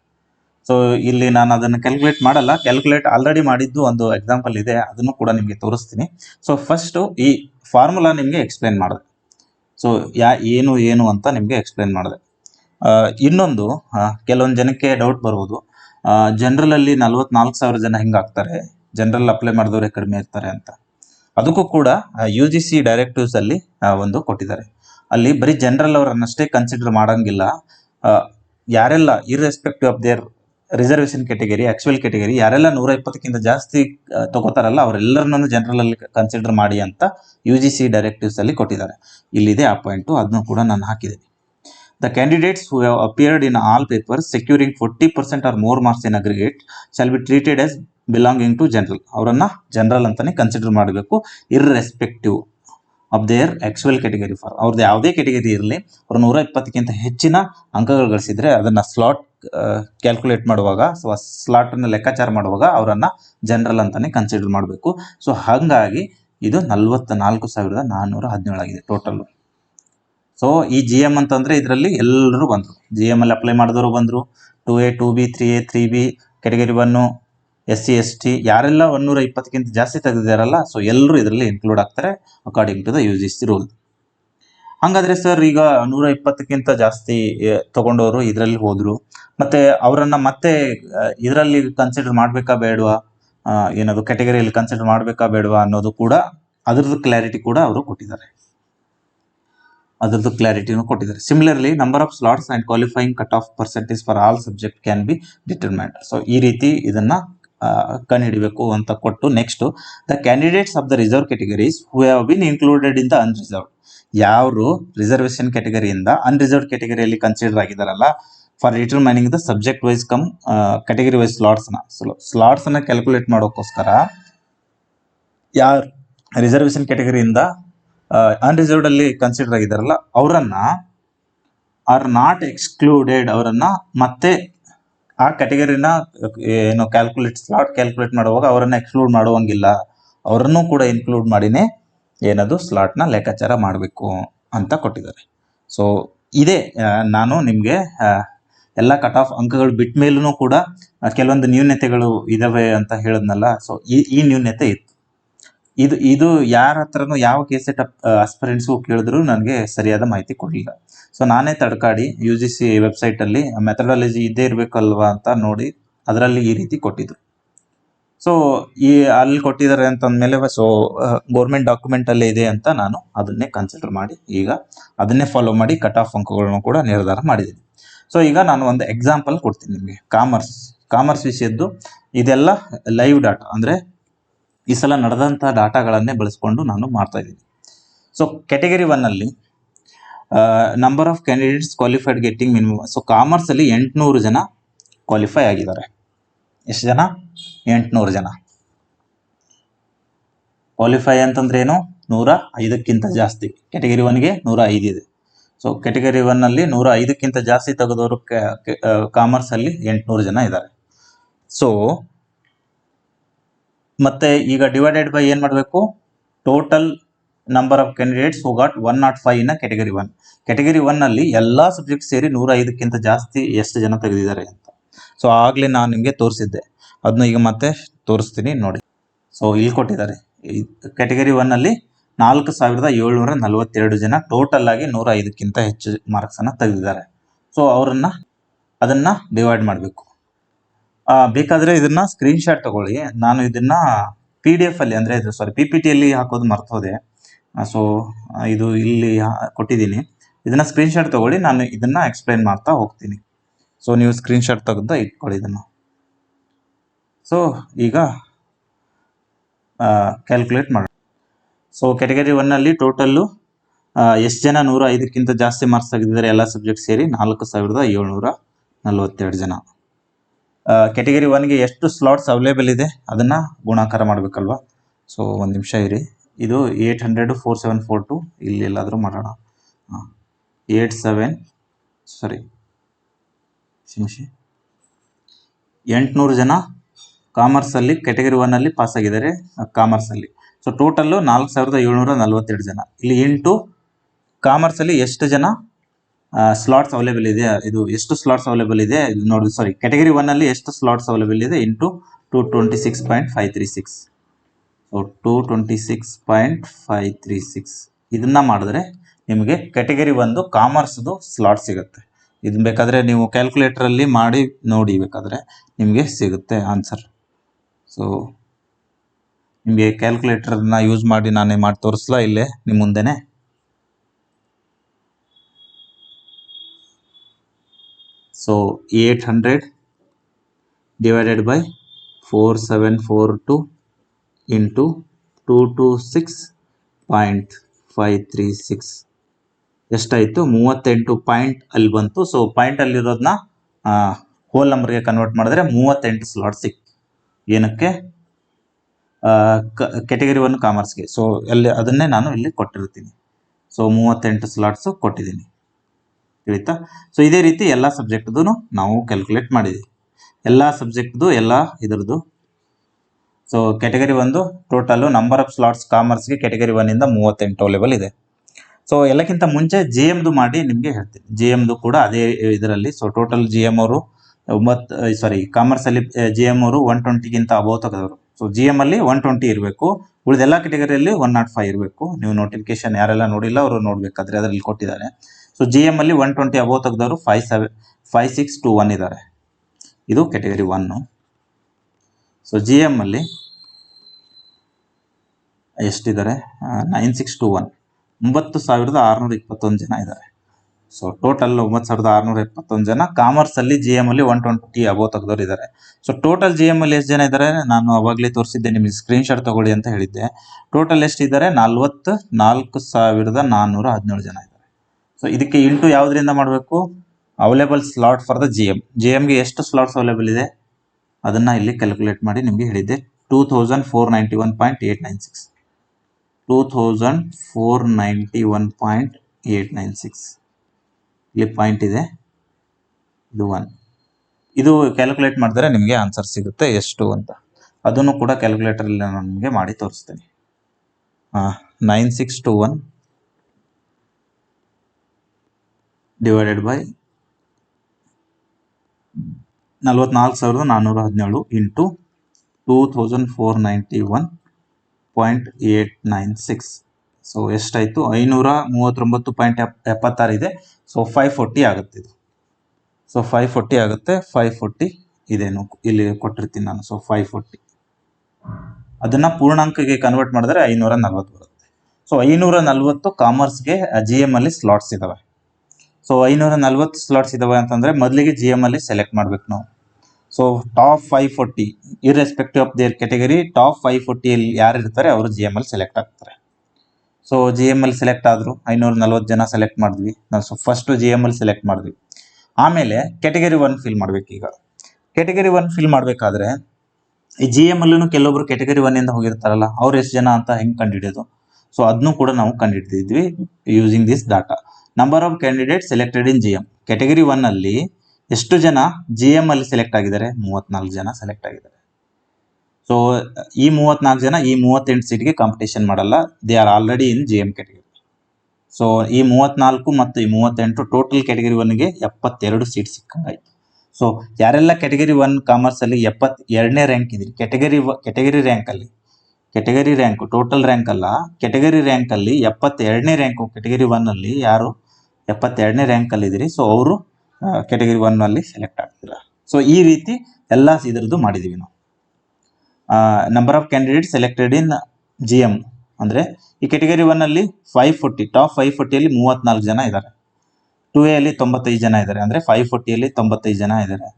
ಸೊ ಇಲ್ಲಿ ನಾನು ಅದನ್ನು ಕ್ಯಾಲ್ಕುಲೇಟ್ ಮಾಡಲ್ಲ ಕ್ಯಾಲ್ಕುಲೇಟ್ ಆಲ್ರೆಡಿ ಮಾಡಿದ್ದು ಒಂದು ಎಕ್ಸಾಂಪಲ್ ಇದೆ, ಅದನ್ನು ಕೂಡ ನಿಮಗೆ ತೋರಿಸ್ತೀನಿ. ಸೊ ಫಸ್ಟು ಈ ಫಾರ್ಮುಲಾ ನಿಮಗೆ ಎಕ್ಸ್ಪ್ಲೇನ್ ಮಾಡಿದೆ. ಸೊ ಯಾ, ಏನು ಏನು ಅಂತ ನಿಮಗೆ ಎಕ್ಸ್ಪ್ಲೇನ್ ಮಾಡಿದೆ. ಇನ್ನೊಂದು ಕೆಲವೊಂದು ಜನಕ್ಕೆ ಡೌಟ್ ಬರ್ಬೋದು. ಜನರಲಲ್ಲಿ ನಲ್ವತ್ನಾಲ್ಕು ಸಾವಿರ ಜನ ಹಿಂಗೆ ಆಗ್ತಾರೆ? ಜನರಲ್ ಅಪ್ಲೈ ಮಾಡಿದವರೇ ಕಡಿಮೆ ಇರ್ತಾರೆ ಅಂತ. ಅದಕ್ಕೂ ಕೂಡ ಯು ಜಿ ಸಿ ಡೈರೆಕ್ಟಿವ್ಸಲ್ಲಿ ಒಂದು ಕೊಟ್ಟಿದ್ದಾರೆ. ಅಲ್ಲಿ ಬರೀ ಜನರಲ್ ಅವರನ್ನಷ್ಟೇ ಕನ್ಸಿಡರ್ ಮಾಡೋಂಗಿಲ್ಲ. ಯಾರೆಲ್ಲ irrespective of their reservation category actual category ಯಾರೆಲ್ಲ ನೂರ ಇಪ್ಪತ್ತಕ್ಕಿಂತ ಜಾಸ್ತಿ ತಗೋತಾರಲ್ಲ ಅವರೆಲ್ಲರನ್ನೂ ಜನರಲ್ ಅಲ್ಲಿ ಕನ್ಸಿಡರ್ ಮಾಡಿ ಅಂತ ಯು ಜಿ ಸಿ ಡೈರೆಕ್ಟಿವ್ಸ್ ಅಲ್ಲಿ ಕೊಟ್ಟಿದ್ದಾರೆ. ಇಲ್ಲಿದೆ ಆ ಪಾಯಿಂಟು ಅದನ್ನು ಕೂಡ ನಾನು ಹಾಕಿದ್ದೀನಿ. The candidates who have appeared in all papers securing forty percent or more marks in aggregate shall be treated as belonging to general ಅವರನ್ನು ಜನರಲ್ ಅಂತಲೇ ಕನ್ಸಿಡರ್ ಮಾಡಬೇಕು irrespective of their actual category for ಅವ್ರದ್ದು ಯಾವುದೇ category ಇರಲಿ, ಅವ್ರು ನೂರ ಇಪ್ಪತ್ತಕ್ಕಿಂತ ಹೆಚ್ಚಿನ ಅಂಕಗಳು ಗಳಿಸಿದರೆ ಅದನ್ನು ಸ್ಲಾಟ್ ಕ್ಯಾಲ್ಕುಲೇಟ್ ಮಾಡುವಾಗ ಸೊ ಸ್ಲಾಟನ್ನು ಲೆಕ್ಕಾಚಾರ ಮಾಡುವಾಗ ಅವರನ್ನ ಜನರಲ್ ಅಂತಾನೆ ಕನ್ಸಿಡರ್ ಮಾಡಬೇಕು. ಸೊ ಹಾಗಾಗಿ ಇದು ನಲವತ್ತ ನಾಲ್ಕು ಸಾವಿರದ ನಾನ್ನೂರ ಹದಿನೇಳು ಆಗಿದೆ ಟೋಟಲ್ ಸೊ ಈ ಜಿ ಎಂ ಅಂತಂದ್ರೆ ಇದರಲ್ಲಿ ಎಲ್ಲರೂ ಬಂದರು. ಜಿ ಎಂ ಅಲ್ಲಿ ಅಪ್ಲೈ ಮಾಡಿದವರು ಬಂದರು. Two A two B three A three B category one S C S T ಯಾರೆಲ್ಲ ಒನ್ನೂರ ಇಪ್ಪತ್ತಕ್ಕಿಂತ ಜಾಸ್ತಿ ತೆಗೆದಿದ್ದಾರಲ್ಲ ಸೊ ಎಲ್ಲರೂ ಇದರಲ್ಲಿ ಇನ್ಕ್ಲೂಡ್ ಆಗ್ತಾರೆ according to the U G C rule ಹಂಗಾದ್ರೆ ಸರ್, ಈಗ ನೂರ ಇಪ್ಪತ್ತಕ್ಕಿಂತ ಜಾಸ್ತಿ ತಗೊಂಡವರು ಇದರಲ್ಲಿ ಹೋದ್ರು. ಮತ್ತೆ ಅವರನ್ನ ಮತ್ತೆ ಇದರಲ್ಲಿ ಕನ್ಸಿಡರ್ ಮಾಡ್ಬೇಕಾ ಬೇಡವಾ? ಏನದು ಕ್ಯಾಟಗರಿಯಲ್ಲಿ ಕನ್ಸಿಡರ್ ಮಾಡ್ಬೇಕಾ ಬೇಡವಾ ಅನ್ನೋದು ಕೂಡ, ಅದ್ರದ್ದು ಕ್ಲಾರಿಟಿ ಕೂಡ ಅವರು ಕೊಟ್ಟಿದ್ದಾರೆ. ಅದರದ್ದು ಕ್ಲಾರಿಟಿನೂ ಕೊಟ್ಟಿದ್ದಾರೆ. Similarly number of slots and qualifying cut off percentage for all subject can be determined so ಈ ರೀತಿ ಇದನ್ನ ಕಂಡುಹಿಡಬೇಕು ಅಂತ ಕೊಟ್ಟು next the candidates of the reserve categories who have been included in the unreserved ಯಾರು ರಿಸರ್ವೇಶನ್ ಕ್ಯಾಟಗರಿಯಿಂದ unreserved ಕ್ಯಾಟಗರಿಯಲ್ಲಿ consider ಆಗಿದಾರಲ್ಲ for determining the subject wise cum category wise ಸ್ಲಾಟ್ಸ್ನ ಸ್ಲಾಟ್ಸ್ನ ಕ್ಯಾಲ್ಕುಲೇಟ್ ಮಾಡೋಕ್ಕೋಸ್ಕರ ಯಾರು ರಿಸರ್ವೇಶನ್ ಕ್ಯಾಟಗರಿಯಿಂದ ಅನ್ರಿಸರ್ವ್ಡ್ ಅಲ್ಲಿ ಕನ್ಸಿಡರ್ ಆಗಿದಾರಲ್ಲ, ಅವರನ್ನ ಆರ್ ನಾಟ್ ಎಕ್ಸ್ಕ್ಲೂಡೆಡ್ ಅವರನ್ನ ಮತ್ತೆ ಆ ಕ್ಯಾಟಗರಿನ ಏನು ಕ್ಯಾಲ್ಕುಲೇಟ್ ಸ್ಲಾಟ್ ಕ್ಯಾಲ್ಕುಲೇಟ್ ಮಾಡುವಾಗ ಅವರನ್ನ ಎಕ್ಸ್ಕ್ಲೂಡ್ ಮಾಡುವಂಗಿಲ್ಲ. ಅವರನ್ನು ಕೂಡ ಇನ್ಕ್ಲೂಡ್ ಮಾಡಿನೇ ಏನದು ಸ್ಲಾಟ್ನ ಲೆಕ್ಕಾಚಾರ ಮಾಡಬೇಕು ಅಂತ ಕೊಟ್ಟಿದ್ದಾರೆ. ಸೊ ಇದೇ ನಾನು ನಿಮಗೆ ಎಲ್ಲ ಕಟ್ ಆಫ್ ಅಂಕಗಳು ಬಿಟ್ಟ ಮೇಲೂ ಕೂಡ ಕೆಲವೊಂದು ನ್ಯೂನ್ಯತೆಗಳು ಇದಾವೆ ಅಂತ ಹೇಳಿದ್ನಲ್ಲ ಸೊ ಈ ಈ ನ್ಯೂನ್ಯತೆ ಇತ್ತು. ಇದು ಇದು ಯಾರ ಹತ್ರನೂ ಯಾವ ಕೇಸೆಟ್ ಅಸ್ಪರೆಂಟ್ಸ್ಗೂ ಕೇಳಿದ್ರು ನನಗೆ ಸರಿಯಾದ ಮಾಹಿತಿ ಕೊಡಲಿಲ್ಲ. ಸೊ ನಾನೇ ತಡ್ಕಾಡಿ ಯು ಜಿ ಸಿ ವೆಬ್ಸೈಟಲ್ಲಿ ಮೆಥಡಾಲಜಿ ಇದ್ದೇ ಇರಬೇಕಲ್ವಾ ಅಂತ ನೋಡಿ, ಅದರಲ್ಲಿ ಈ ರೀತಿ ಕೊಟ್ಟಿದ್ರು. ಸೊ ಈ ಅಲ್ಲಿ ಕೊಟ್ಟಿದ್ದಾರೆ ಅಂತಂದ್ಮೇಲೆ ಸೊ ಗೌರ್ಮೆಂಟ್ ಡಾಕ್ಯುಮೆಂಟ್ ಅಲ್ಲೇ ಇದೆ ಅಂತ ನಾನು ಅದನ್ನೇ ಕನ್ಸಿಡರ್ ಮಾಡಿ, ಈಗ ಅದನ್ನೇ ಫಾಲೋ ಮಾಡಿ ಕಟ್ ಆಫ್ ಅಂಕಗಳನ್ನು ಕೂಡ ನಿರ್ಧಾರ ಮಾಡಿದ್ದೀನಿ. ಸೊ ಈಗ ನಾನು ಒಂದು ಎಕ್ಸಾಂಪಲ್ ಕೊಡ್ತೀನಿ ನಿಮಗೆ. ಕಾಮರ್ಸ್ ಕಾಮರ್ಸ್ ವಿಷಯದ್ದು ಇದೆಲ್ಲ ಲೈವ್ ಡಾಟಾ ಅಂದರೆ ಈ ಸಲ ನಡೆದಂಥ ಡಾಟಾಗಳನ್ನೇ ಬಳಸ್ಕೊಂಡು ನಾನು ಮಾಡ್ತಾ ಇದ್ದೀನಿ. ಸೊ ಕೆಟಗರಿ ಒನ್ನಲ್ಲಿ number of candidates qualified getting minimum so ಕಾಮರ್ಸಲ್ಲಿ ಎಂಟುನೂರು ಜನ ಕ್ವಾಲಿಫೈ ಆಗಿದ್ದಾರೆ. ಎಷ್ಟು ಜನ? ಎಂಟುನೂರು ಜನ. ಕ್ವಾಲಿಫೈ ಅಂತಂದ್ರೆ ಏನು? ನೂರ ಐದಕ್ಕಿಂತ ಜಾಸ್ತಿ. ಕೆಟಗರಿ ಒನ್ಗೆ ನೂರ ಐದಿದೆ ಸೊ ಕೆಟಗರಿ ಒನ್ನಲ್ಲಿ ನೂರ ಐದಕ್ಕಿಂತ ಜಾಸ್ತಿ ತೆಗೆದವರು ಕಾಮರ್ಸಲ್ಲಿ ಎಂಟುನೂರು ಜನ ಇದ್ದಾರೆ. ಸೊ ಮತ್ತೆ ಈಗ ಡಿವೈಡೆಡ್ ಬೈ ಏನು ಮಾಡಬೇಕು? Total number of candidates who got one nought five in category one category ಒನ್ನಲ್ಲಿ ಎಲ್ಲ ಸಬ್ಜೆಕ್ಟ್ ಸೇರಿ ನೂರ ಐದಕ್ಕಿಂತ ಜಾಸ್ತಿ ಎಷ್ಟು ಜನ ತೆಗೆದಿದ್ದಾರೆ ಅಂತ. ಸೊ ಆಗಲೇ ನಾನು ನಿಮಗೆ ತೋರಿಸಿದ್ದೆ. ಅದನ್ನ ಈಗ ಮತ್ತೆ ತೋರಿಸ್ತೀನಿ ನೋಡಿ. ಸೊ ಇಲ್ಲಿ ಕೊಟ್ಟಿದ್ದಾರೆ. ಕೆಟಗರಿ ಒನ್ನಲ್ಲಿ ನಾಲ್ಕು ಸಾವಿರದ ಏಳ್ನೂರ ನಲವತ್ತೆರಡು ಜನ ಟೋಟಲ್ ಆಗಿ ನೂರ ಐದಕ್ಕಿಂತ ಹೆಚ್ಚು ಮಾರ್ಕ್ಸನ್ನು ತೆಗೆದಿದ್ದಾರೆ. ಸೊ ಅವರನ್ನು, ಅದನ್ನು ಡಿವೈಡ್ ಮಾಡಬೇಕು. ಬೇಕಾದರೆ ಇದನ್ನ ಸ್ಕ್ರೀನ್ಶಾಟ್ ತಗೊಳ್ಳಿ. ನಾನು ಇದನ್ನ ಪಿ ಡಿ ಎಫ್ ಅಲ್ಲಿ, ಅಂದರೆ ಇದು ಸಾರಿ ಪಿ ಪಿ ಟಿಯಲ್ಲಿ ಹಾಕೋದು ಮರ್ತೋದೆ. ಸೊ ಇದು ಇಲ್ಲಿ ಕೊಟ್ಟಿದ್ದೀನಿ. ಇದನ್ನ ಸ್ಕ್ರೀನ್ಶಾಟ್ ತಗೊಳ್ಳಿ, ನಾನು ಇದನ್ನ ಎಕ್ಸ್ಪ್ಲೈನ್ ಮಾಡ್ತಾ ಹೋಗ್ತೀನಿ. ಸೊ ನೀವು ಸ್ಕ್ರೀನ್ಶಾಟ್ ತೆಗೆದು ಇಟ್ಕೊಳ್ಳಿ ಇದನ್ನು ಸೊ ಈಗ ಕ್ಯಾಲ್ಕುಲೇಟ್ ಮಾಡೋಣ. ಸೊ ಕ್ಯಾಟಗರಿ ಒನ್ನಲ್ಲಿ ಟೋಟಲ್ಲು ಎಷ್ಟು ಜನ ನೂರ ಐದಕ್ಕಿಂತ ಜಾಸ್ತಿ ಮಾರ್ಕ್ಸ್ ತೆಗೆದಿದ್ದಾರೆ ಎಲ್ಲ ಸಬ್ಜೆಕ್ಟ್ ಸೇರಿ ನಾಲ್ಕು ಸಾವಿರದ ಏಳ್ನೂರ ನಲ್ವತ್ತೆರಡು ಜನ. ಕ್ಯಾಟಗರಿ ಒನ್ಗೆ ಎಷ್ಟು ಸ್ಲಾಟ್ಸ್ ಅವೈಲೇಬಲ್ ಇದೆ? ಅದನ್ನು ಗುಣಾಕಾರ ಮಾಡಬೇಕಲ್ವಾ? ಸೊ ಒಂದು ನಿಮಿಷ ಇರಿ. ಇದು eight hundred four seven four two ಇಲ್ಲಿ ಎಲ್ಲಾದರೂ ಮಾಡೋಣ. ಹಾಂ ಏಯ್ಟ್ ಸೆವೆನ್ ಸಾರಿ ಕ್ಷಮಿಸಿ ಎಂಟುನೂರು ಜನ ಕಾಮರ್ಸಲ್ಲಿ ಕೆಟಗರಿ ಒನ್ನಲ್ಲಿ ಪಾಸ್ ಆಗಿದ್ದಾರೆ ಕಾಮರ್ಸಲ್ಲಿ ಸೊ ಟೋಟಲ್ಲು ನಾಲ್ಕು ಸಾವಿರದ ಏಳ್ನೂರ ನಲ್ವತ್ತೆರಡು ಜನ. ಇಲ್ಲಿ ಇಂಟು ಕಾಮರ್ಸಲ್ಲಿ ಎಷ್ಟು ಜನ ಸ್ಲಾಟ್ಸ್ ಅವೈಲೇಬಲ್ ಇದೆ? ಇದು ಎಷ್ಟು ಸ್ಲಾಟ್ಸ್ ಅವೈಲೇಬಲ್ ಇದೆ? ಇದು ನೋಡಿ ಸಾರಿ ಕೆಟಗರಿ ಒನ್ನಲ್ಲಿ ಎಷ್ಟು ಸ್ಲಾಟ್ಸ್ ಅವೈಲೇಬಲ್ ಇದೆ? Into two twenty six point five three six so two twenty six point five three six ಇದನ್ನು ಮಾಡಿದ್ರೆ ನಿಮಗೆ ಕೆಟಗರಿ ಒಂದು ಕಾಮರ್ಸ್ದು ಸ್ಲಾಟ್ ಸಿಗುತ್ತೆ. ಇದನ್ನ ಬೇಕಾದರೆ ನೀವು ಕ್ಯಾಲ್ಕುಲೇಟ್ರಲ್ಲಿ ಮಾಡಿ ನೋಡಿ ಬೇಕಾದರೆ ನಿಮಗೆ ಸಿಗುತ್ತೆ ಆನ್ಸರ್ ಸೊ ನಿಮಗೆ ಕ್ಯಾಲ್ಕುಲೇಟರ್ನ ಯೂಸ್ ಮಾಡಿ ನಾನೇ ಮಾಡಿ ತೋರಿಸ್ಲಾ ಇಲ್ಲೇ ನಿಮ್ಮ ಮುಂದೆನೇ? So eight hundred divided by four seven four two into two two six point five three six ಎಷ್ಟಾಯಿತು? ಮೂವತ್ತೆಂಟು ಪಾಯಿಂಟ್ ಅಲ್ಲಿ ಬಂತು. ಸೊ ಪಾಯಿಂಟ್ ಅಲ್ಲಿರೋದನ್ನ ಹೋಲ್ ನಂಬರ್ಗೆ ಕನ್ವರ್ಟ್ ಮಾಡಿದ್ರೆ ಮೂವತ್ತೆಂಟು ಸ್ಲಾಟ್ ಸಿಕ್ ಏನಕ್ಕೆ? ಕೆಟಗರಿ ಒನ್ ಕಾಮರ್ಸ್ಗೆ ಸೊ ಅಲ್ಲಿ, ಅದನ್ನೇ ನಾನು ಇಲ್ಲಿ ಕೊಟ್ಟಿರ್ತೀನಿ. ಸೊ ಮೂವತ್ತೆಂಟು ಸ್ಲಾಟ್ಸು ಕೊಟ್ಟಿದ್ದೀನಿ. ತಿಳಿತಾ? ಸೊ ಇದೇ ರೀತಿ ಎಲ್ಲ ಸಬ್ಜೆಕ್ಟ್ದು ನಾವು ಕ್ಯಾಲ್ಕುಲೇಟ್ ಮಾಡಿದ್ದೀವಿ ಎಲ್ಲ ಸಬ್ಜೆಕ್ಟ್ದು ಎಲ್ಲ ಇದರದ್ದು. ಸೊ ಕೆಟಗರಿ ಒಂದು ಟೋಟಲು ನಂಬರ್ ಆಫ್ ಸ್ಲಾಟ್ಸ್ ಕಾಮರ್ಸ್ಗೆ ಕೆಟಗರಿ ಒನ್ನಿಂದ ಮೂವತ್ತೆಂಟು ಅವೈಲೇಬಲ್ ಇದೆ. ಸೊ ಎಲ್ಲಕ್ಕಿಂತ ಮುಂಚೆ ಜಿ ಎಮ್ದು ಮಾಡಿ ನಿಮಗೆ ಹೇಳ್ತೀನಿ. ಜಿ ಎಮ್ದು ಕೂಡ ಅದೇ ಇದರಲ್ಲಿ. ಸೊ ಟೋಟಲ್ ಜಿ ಎಂ ಅವರು ಒಂಬತ್ತು ಸಾರಿ ಕಾಮರ್ಸಲ್ಲಿ ಜಿ ಎಂ ಅವರು ಒನ್ ಟ್ವೆಂಟಿಗಿಂತ ಅಬೋವ್ ತೆಗೆದವರು. ಸೊ ಜಿ ಎಂ ಅಲ್ಲಿ ಒನ್ ಟ್ವೆಂಟಿ ಇರಬೇಕು. ಉಳಿದ ಎಲ್ಲ ಕೆಟಗರಿಯಲ್ಲಿ ಒನ್ ನಾಟ್ ಫೈವ್ ಇರಬೇಕು. ನೀವು ನೋಟಿಫಿಕೇಶನ್ ಯಾರೆಲ್ಲ ನೋಡಿಲ್ಲ, ಅವರು ನೋಡಬೇಕಾದ್ರೆ ಅದರಲ್ಲಿ ಕೊಟ್ಟಿದ್ದಾರೆ. ಸೊ ಜಿ ಎಂ ಅಲ್ಲಿ one twenty above ತೆಗೆದವರು five seven five six two one ಇದ್ದಾರೆ. ಇದು category one so G M ಅಲ್ಲಿ ಎಷ್ಟಿದ್ದಾರೆ? ನೈನ್ ಸಿಕ್ಸ್ ಟು ಒನ್ ಒಂಬತ್ತು ಸಾವಿರದ ಆರುನೂರ ಇಪ್ಪತ್ತೊಂದು ಜನ ಇದ್ದಾರೆ ಸೊ ಟೋಟಲ್ ಒಂಬತ್ತು ಸಾವಿರದ ಆರುನೂರ ಇಪ್ಪತ್ತೊಂದು ಜನ ಕಾಮರ್ಸಲ್ಲಿ ಜಿ ಎಂ ಅಲ್ಲಿ ಒನ್ ಟ್ವೆಂಟಿ ಅಬೋ ತೆಗೆದವ್ರು ಇದ್ದಾರೆ ಸೊ ಟೋಟಲ್ ಜಿ ಎಂ ಅಲ್ಲಿ ಎಷ್ಟು ಜನ ಇದ್ದಾರೆ ನಾನು ಅವಾಗಲೇ ತೋರಿಸಿದ್ದೆ, ನಿಮಗೆ ಸ್ಕ್ರೀನ್ಶಾಟ್ ತಗೊಳ್ಳಿ ಅಂತ ಹೇಳಿದ್ದೆ. ಟೋಟಲ್ ಎಷ್ಟಿದ್ದಾರೆ ನಲ್ವತ್ತು ನಾಲ್ಕು ಸಾವಿರದ ನಾನ್ನೂರ ಹದಿನೇಳು ಜನ ಇದ್ದಾರೆ ಸೊ ಇದಕ್ಕೆ ಇಂಟು ಯಾವುದರಿಂದ ಮಾಡಬೇಕು? Available slot for the G M G ಎಮ್ಗೆ ಎಷ್ಟು ಸ್ಲಾಟ್ಸ್ ಅವೈಲೇಬಲ್ ಇದೆ? ಅದನ್ನು ಇಲ್ಲಿ ಕ್ಯಾಲ್ಕುಲೇಟ್ ಮಾಡಿ ನಿಮಗೆ ಹೇಳಿದ್ದೆ. Two thousand four ninety one point eight nine six two thousand four ninety one point eight nine six ಇಲ್ಲಿ ಪಾಯಿಂಟ್ ಇದೆ. ಇದು ಒನ್ ಇದು ಕ್ಯಾಲ್ಕುಲೇಟ್ ಮಾಡಿದ್ರೆ ನಿಮಗೆ ಆನ್ಸರ್ ಸಿಗುತ್ತೆ ಎಷ್ಟು ಅಂತ. ಅದನ್ನು ಕೂಡ ಕ್ಯಾಲ್ಕುಲೇಟರಲ್ಲಿ ನಾನು ನಿಮಗೆ ಮಾಡಿ ತೋರಿಸ್ತೀನಿ. Nine six two one divided by ನಲ್ವತ್ನಾಲ್ಕು ಸಾವಿರದ ನಾನ್ನೂರ ಹದಿನೇಳು into two thousand four ninety one point eight nine six so ಎಷ್ಟಾಯಿತು? ಐನೂರ ಮೂವತ್ತೊಂಬತ್ತು ಪಾಯಿಂಟ್ ಎಪ್, ಎಪ್ಪತ್ತಾರು ಇದೆ. ಸೊ ಫೈವ್ ಫೋರ್ಟಿ ಆಗುತ್ತೆ ಇದು. ಸೊ ಫೈವ್ ಫೋರ್ಟಿ ಆಗುತ್ತೆ. ಫೈವ್ ಫೋರ್ಟಿ ಇದೇನು ಇಲ್ಲಿ ಕೊಟ್ಟಿರ್ತೀನಿ ನಾನು. ಸೊ ಫೈವ್ ಫೋರ್ಟಿ ಅದನ್ನು ಪೂರ್ಣಾಂಕಕ್ಕೆ ಕನ್ವರ್ಟ್ ಮಾಡಿದ್ರೆ ಐನೂರ ನಲ್ವತ್ತು ಬರುತ್ತೆ. ಸೊ ಐನೂರ ನಲ್ವತ್ತು ಕಾಮರ್ಸ್ಗೆ ಜಿ ಎಂ ಅಲ್ಲಿ ಸ್ಲಾಟ್ಸ್ ಇದ್ದಾವೆ ಸೊ ಐನೂರ ನಲ್ವತ್ತು ಸ್ಲಾಟ್ಸ್ ಇದ್ದಾವೆ ಅಂತಂದರೆ ಮೊದಲಿಗೆ ಜಿ ಎಂ ಅಲ್ಲಿ ಸೆಲೆಕ್ಟ್ ಮಾಡ್ಬೇಕು ನಾವು. So top five forty irrespective of their category top five ಫೋರ್ಟಿಯಲ್ಲಿ ಯಾರು ಇರ್ತಾರೆ, ಅವರು ಜಿ ಎಂ ಎಲ್ ಸೆಲೆಕ್ಟ್ ಆಗ್ತಾರೆ. So G M L select ಆದರು ಐನೂರ ನಲ್ವತ್ತು ಜನ ಸೆಲೆಕ್ಟ್ ಮಾಡಿದ್ವಿ. ನಾವು so first G M L select ಮಾಡಿದ್ವಿ. ಆಮೇಲೆ ಕೆಟಗರಿ ಒನ್ ಫಿಲ್ ಮಾಡ್ಬೇಕೀಗ ಕೆಟಗರಿ ಒನ್ ಫಿಲ್ ಮಾಡಬೇಕಾದ್ರೆ, ಈ ಜಿ ಎಂ ಅಲ್ಲೂ ಕೆಲವೊಬ್ರು ಕೆಟಗರಿ ಒನ್ನಿಂದ ಹೋಗಿರ್ತಾರಲ್ಲ, ಅವ್ರು ಎಷ್ಟು ಜನ ಅಂತ ಹೆಂಗೆ ಕಂಡುಹಿಡಿಯೋದು ಸೊ ಅದನ್ನು ಕೂಡ ನಾವು ಕಂಡುಹಿಡಿದಿದ್ವಿ using this data number of candidate selected in G M category one ಅಲ್ಲಿ ಎಷ್ಟು ಜನ ಜಿ ಎಂ ಅಲ್ಲಿ ಸೆಲೆಕ್ಟ್ ಆಗಿದ್ದಾರೆ? ಮೂವತ್ನಾಲ್ಕು ಜನ ಸೆಲೆಕ್ಟ್ ಆಗಿದ್ದಾರೆ. ಸೊ ಈ ಮೂವತ್ನಾಲ್ಕು ಜನ ಈ ಮೂವತ್ತೆಂಟು ಸೀಟ್ಗೆ ಕಾಂಪಿಟೇಷನ್ ಮಾಡಲ್ಲ. They are already in G M category so ಈ ಮೂವತ್ನಾಲ್ಕು ಮತ್ತು ಈ ಮೂವತ್ತೆಂಟು ಟೋಟಲ್ ಕೆಟಗರಿ ಒನ್ಗೆ ಎಪ್ಪತ್ತೆರಡು ಸೀಟ್ ಸಿಕ್ಕಂಗಾಯ್ತು. ಸೊ ಯಾರೆಲ್ಲ ಕೆಟಗರಿ ಒನ್ ಕಾಮರ್ಸಲ್ಲಿ ಎಪ್ಪತ್ ಎರಡನೇ ರ್ಯಾಂಕ್ ಇದ್ರಿ ಕೆಟಗರಿ ಕೆಟಗರಿ ರ್ಯಾಂಕಲ್ಲಿ ಕೆಟಗರಿ ರ್ಯಾಂಕು ಟೋಟಲ್ ರ್ಯಾಂಕ್ ಅಲ್ಲ. ಕೆಟಗರಿ ರ್ಯಾಂಕಲ್ಲಿ ಎಪ್ಪತ್ತೆರಡನೇ ರ್ಯಾಂಕು ಕೆಟಗರಿ ಒನ್ನಲ್ಲಿ ಯಾರು? ಎಪ್ಪತ್ತೆರಡನೇ ರ್ಯಾಂಕಲ್ಲಿ ಇದ್ದೀರಿ. ಸೊ ಅವರು ಕೆಟಗರಿ ಒನ್ನಲ್ಲಿ ಸೆಲೆಕ್ಟ್ ಆಗ್ತೀರಾ? ಸೊ ಈ ರೀತಿ ಎಲ್ಲ ಇದರದ್ದು ಮಾಡಿದ್ದೀವಿ ನಾವು. Number of candidate selected in G M ಅಂದರೆ ಈ ಕೆಟಗರಿ ಒನ್ನಲ್ಲಿ ಫೈವ್ ಫೋರ್ಟಿ ಟಾಪ್ ಫೈವ್ ಫೋರ್ಟಿಯಲ್ಲಿ ಮೂವತ್ನಾಲ್ಕು ಜನ ಇದ್ದಾರೆ ಟು ಎ ಅಲ್ಲಿ ತೊಂಬತ್ತೈದು ಜನ ಇದ್ದಾರೆ ಅಂದರೆ ಫೈವ್ ಫೋರ್ಟಿಯಲ್ಲಿ ತೊಂಬತ್ತೈದು ಜನ ಇದ್ದಾರೆ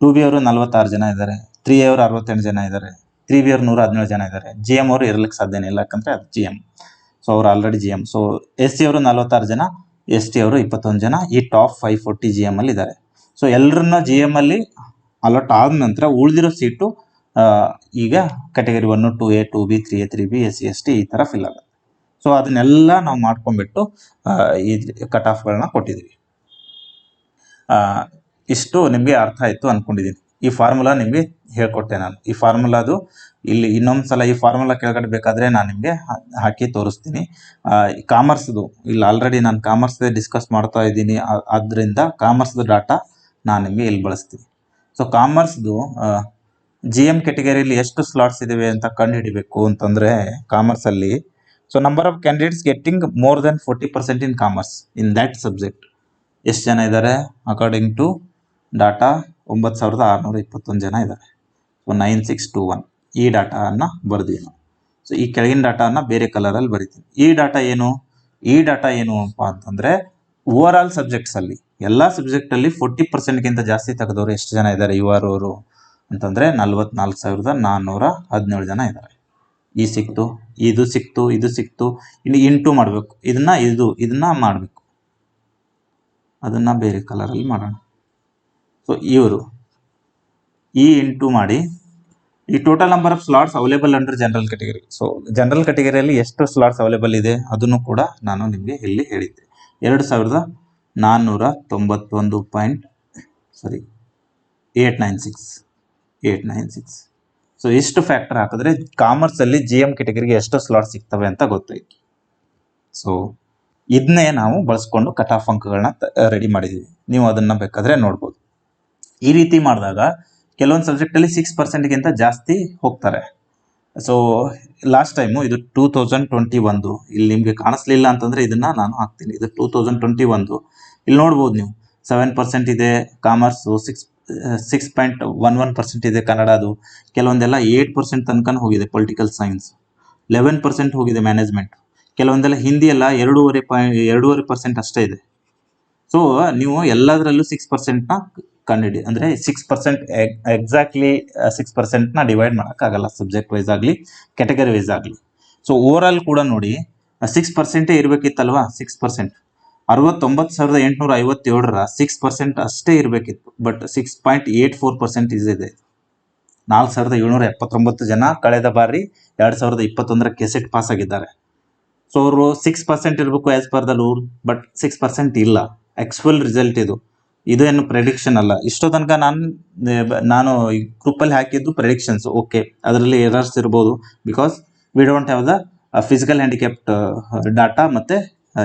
ಟು ಬಿ ಅವರು ನಲ್ವತ್ತಾರು ಜನ ಇದ್ದಾರೆ ತ್ರೀ ಎ ಅವರು ಅರವತ್ತೆಂಟು ಜನ ಇದ್ದಾರೆ ತ್ರೀ ಬಿ ಅವರು ನೂರ ಹದಿನೇಳು ಜನ ಇದ್ದಾರೆ ಜಿ ಎಂ ಅವರು ಇರಲಿಕ್ಕೆ ಸಾಧ್ಯನೇ ಇಲ್ಲ ಯಾಕಂದರೆ ಅದು ಜಿ ಎಂ ಸೊ ಅವರು already G M so S C ಅವರು ನಲ್ವತ್ತಾರು ಜನ ಎಸ್ ಟಿ ಅವರು ಇಪ್ಪತ್ತೊಂದು ಜನ ಈ top five forty G M ಅಲ್ಲಿ ಇದ್ದಾರೆ. ಸೊ ಎಲ್ಲರನ್ನ ಜಿ ಎಂ ಅಲ್ಲಿ ಅಲಾಟ್ ಆದ ನಂತರ ಉಳಿದಿರೋ ಸೀಟು ಈಗ category one two A two B three A three B S C S T ಈ ಥರ ಫಿಲ್ ಆಗುತ್ತೆ. ಸೊ ಅದನ್ನೆಲ್ಲ ನಾವು ಮಾಡ್ಕೊಂಡ್ಬಿಟ್ಟು ಈ ಕಟ್ ಆಫ್ಗಳನ್ನ ಕೊಟ್ಟಿದ್ದೀವಿ. ಇಷ್ಟು ನಿಮಗೆ ಅರ್ಥ ಆಯಿತು ಅಂದ್ಕೊಂಡಿದ್ದೀನಿ ಈ ಫಾರ್ಮುಲಾ ನಿಮಗೆ ಹೇಳ್ಕೊಟ್ಟೆ ನಾನು. ಈ ಫಾರ್ಮುಲಾದು ಇಲ್ಲಿ ಇನ್ನೊಂದು ಸಲ ಈ ಫಾರ್ಮುಲಾ ಕೆಳಗಡೆ ಬೇಕಾದರೆ ನಾನು ನಿಮಗೆ ಹಾಕಿ ತೋರಿಸ್ತೀನಿ. ಕಾಮರ್ಸ್ದು ಇಲ್ಲಿ ಆಲ್ರೆಡಿ ನಾನು ಕಾಮರ್ಸ್ದೇ ಡಿಸ್ಕಸ್ ಮಾಡ್ತಾ ಇದ್ದೀನಿ. ಆದ್ದರಿಂದ ಕಾಮರ್ಸ್ದು ಡಾಟಾ ನಾನು ನಿಮಗೆ ಇಲ್ಲಿ ಬಳಸ್ತೀನಿ. ಸೊ ಕಾಮರ್ಸ್ದು ಜಿ ಎಂ ಕೆಟಗರಿಯಲ್ಲಿ ಎಷ್ಟು ಸ್ಲಾಟ್ಸ್ ಇದಾವೆ ಅಂತ ಕಂಡು ಹಿಡಿಬೇಕು ಅಂತಂದರೆ ಕಾಮರ್ಸಲ್ಲಿ so number of candidates getting more than forty percent in commerce in that subject ಎಷ್ಟು ಜನ ಇದ್ದಾರೆ ಅಕಾರ್ಡಿಂಗ್ ಟು ಡಾಟಾ ಒಂಬತ್ತು ಸಾವಿರದ ಆರುನೂರ ಇಪ್ಪತ್ತೊಂದು ಜನ ಇದ್ದಾರೆ so nine six two one ಈ ಡಾಟಾವನ್ನು ಬರ್ದೀವಿ ನಾವು. ಸೊ ಈ ಕೆಳಗಿನ ಡಾಟಾನ ಬೇರೆ ಕಲರಲ್ಲಿ ಬರಿತೀವಿ ಈ ಡಾಟಾ ಏನು? ಈ ಡಾಟಾ ಏನು ಅಪ್ಪ ಅಂತಂದರೆ ಓವರ್ ಆಲ್ ಸಬ್ಜೆಕ್ಟ್ಸಲ್ಲಿ ಎಲ್ಲ ಸಬ್ಜೆಕ್ಟಲ್ಲಿ ಫೋರ್ಟಿ ಪರ್ಸೆಂಟ್ಗಿಂತ ಜಾಸ್ತಿ ತೆಗೆದವರು ಎಷ್ಟು ಜನ ಇದ್ದಾರೆ ಯು ಆರ್ ಅವರು ಅಂತಂದರೆ ನಲ್ವತ್ನಾಲ್ಕು ಸಾವಿರದ ನಾನ್ನೂರ ಹದಿನೇಳು ಜನ ಇದ್ದಾರೆ ಈ ಸಿಕ್ತು, ಇದು ಸಿಕ್ತು ಇದು ಸಿಕ್ತು, ಇನ್ನು ಇಂಟು ಮಾಡಬೇಕು. ಇದನ್ನ ಇದು, ಇದನ್ನ ಮಾಡಬೇಕು. ಅದನ್ನ ಬೇರೆ ಕಲರಲ್ಲಿ ಮಾಡೋಣ. ಸೊ ಇವರು. ಈ ಇಂಟು ಮಾಡಿ, ಈ total number of slots available under general category so general ಕ್ಯಾಟಗರಿಯಲ್ಲಿ ಎಷ್ಟು ಸ್ಲಾಟ್ಸ್ ಅವೈಲೇಬಲ್ ಇದೆ ಅದನ್ನು ಕೂಡ ನಾನು ನಿಮಗೆ ಇಲ್ಲಿ ಹೇಳಿದ್ದೆ. ಎರಡು ಸಾವಿರದ ನಾನ್ನೂರ ತೊಂಬತ್ತೊಂದು point sorry eight nine six eight nine six so ಎಷ್ಟು ಫ್ಯಾಕ್ಟರ್ ಹಾಕಿದ್ರೆ ಕಾಮರ್ಸಲ್ಲಿ ಜಿ ಎಂ ಕೆಟಗರಿಗೆ ಎಷ್ಟು ಸ್ಲಾಟ್ ಸಿಗ್ತವೆ ಅಂತ ಗೊತ್ತಾಯ್ತು ಸೊ ಇದನ್ನೇ ನಾವು ಬಳಸ್ಕೊಂಡು ಕಟ್ ಆಫ್ ಅಂಕಗಳನ್ನ ರೆಡಿ ಮಾಡಿದ್ದೀವಿ ನೀವು ಅದನ್ನು ಬೇಕಾದ್ರೆ ನೋಡ್ಬೋದು. ಈ ರೀತಿ ಮಾಡಿದಾಗ ಕೆಲವೊಂದು ಸಬ್ಜೆಕ್ಟಲ್ಲಿ ಸಿಕ್ಸ್ ಪರ್ಸೆಂಟ್ಗಿಂತ ಜಾಸ್ತಿ ಹೋಗ್ತಾರೆ. ಸೊ ಲಾಸ್ಟ್ ಟೈಮು ಇದು ಟೂ ತೌಸಂಡ್ ಟ್ವೆಂಟಿ ಒಂದು ಇಲ್ಲಿ ನಿಮಗೆ ಕಾಣಿಸ್ಲಿಲ್ಲ ಅಂತಂದರೆ ಇದನ್ನು ನಾನು ಹಾಕ್ತೀನಿ. ಇದು ಟೂ ತೌಸಂಡ್ ಟ್ವೆಂಟಿ ಒಂದು ಇಲ್ಲಿ ನೋಡ್ಬೋದು ನೀವು. ಸೆವೆನ್ ಪರ್ಸೆಂಟ್ ಇದೆ commerce six six point one one percent ಇದೆ ಕನ್ನಡದು. ಕೆಲವೊಂದೆಲ್ಲ ಏಯ್ಟ್ ಪರ್ಸೆಂಟ್ ತನಕ ಹೋಗಿದೆ ಪೊಲಿಟಿಕಲ್ ಸೈನ್ಸ್ ಲೆವೆನ್ ಪರ್ಸೆಂಟ್ ಹೋಗಿದೆ ಮ್ಯಾನೇಜ್ಮೆಂಟ್ ಕೆಲವೊಂದೆಲ್ಲ ಹಿಂದಿ ಎಲ್ಲ ಎರಡೂವರೆ ಪಾಯಿಂಟ್ ಎರಡೂವರೆ ಪರ್ಸೆಂಟ್ ಅಷ್ಟೇ ಇದೆ. ಸೊ ನೀವು ಎಲ್ಲದರಲ್ಲೂ ಸಿಕ್ಸ್ ಪರ್ಸೆಂಟ್ನ ಕಂಡಿಡಿ ಅಂದರೆ ಸಿಕ್ಸ್ ಪರ್ಸೆಂಟ್ ಎಕ್ಸಾಕ್ಟ್ಲಿ ಸಿಕ್ಸ್ ಪರ್ಸೆಂಟ್ನ ಡಿವೈಡ್ ಮಾಡೋಕ್ಕಾಗಲ್ಲ ಸಬ್ಜೆಕ್ಟ್ ವೈಸ್ ಆಗಲಿ ಕ್ಯಾಟಗರಿ ವೈಸ್ ಆಗಲಿ. ಸೊ ಓವರ್ ಕೂಡ ನೋಡಿ ಸಿಕ್ಸ್ ಪರ್ಸೆಂಟೇ ಇರಬೇಕಿತ್ತಲ್ವಾ? ಸಿಕ್ಸ್ ಪರ್ಸೆಂಟ್ ಅರವತ್ತೊಂಬತ್ತು ಸಾವಿರದ ಎಂಟುನೂರ ಐವತ್ತೇಳರ ಸಿಕ್ಸ್ ಪರ್ಸೆಂಟ್ ಅಷ್ಟೇ ಇರಬೇಕಿತ್ತು but six point eight four percent ಇದೆ. ನಾಲ್ಕು ಸಾವಿರದ ಏಳ್ನೂರ ಎಪ್ಪತ್ತೊಂಬತ್ತು ಜನ ಕಳೆದ ಬಾರಿ ಎರಡು ಸಾವಿರದ ಇಪ್ಪತ್ತೊಂದರ ಕೆಸೆಟ್ ಪಾಸ್ ಆಗಿದ್ದಾರೆ. ಸೊ ಅವರು ಸಿಕ್ಸ್ ಪರ್ಸೆಂಟ್ ಇರಬೇಕು as per the but six percent ಇಲ್ಲ. ಆ್ಯಕ್ಚುವಲ್ ರಿಸಲ್ಟ್ ಇದು. ಇದೇನು ಪ್ರೆಡಿಕ್ಷನ್ ಅಲ್ಲ. ಇಷ್ಟೋ ತನಕ ನಾನು ನಾನು ಈ ಗ್ರೂಪಲ್ಲಿ ಹಾಕಿದ್ದು ಪ್ರೆಡಿಕ್ಷನ್ಸ್ ಓಕೆ ಅದರಲ್ಲಿ ಎರರ್ಸ್ ಇರ್ಬೋದು. Because we don't have the physical handicapped data ಮತ್ತು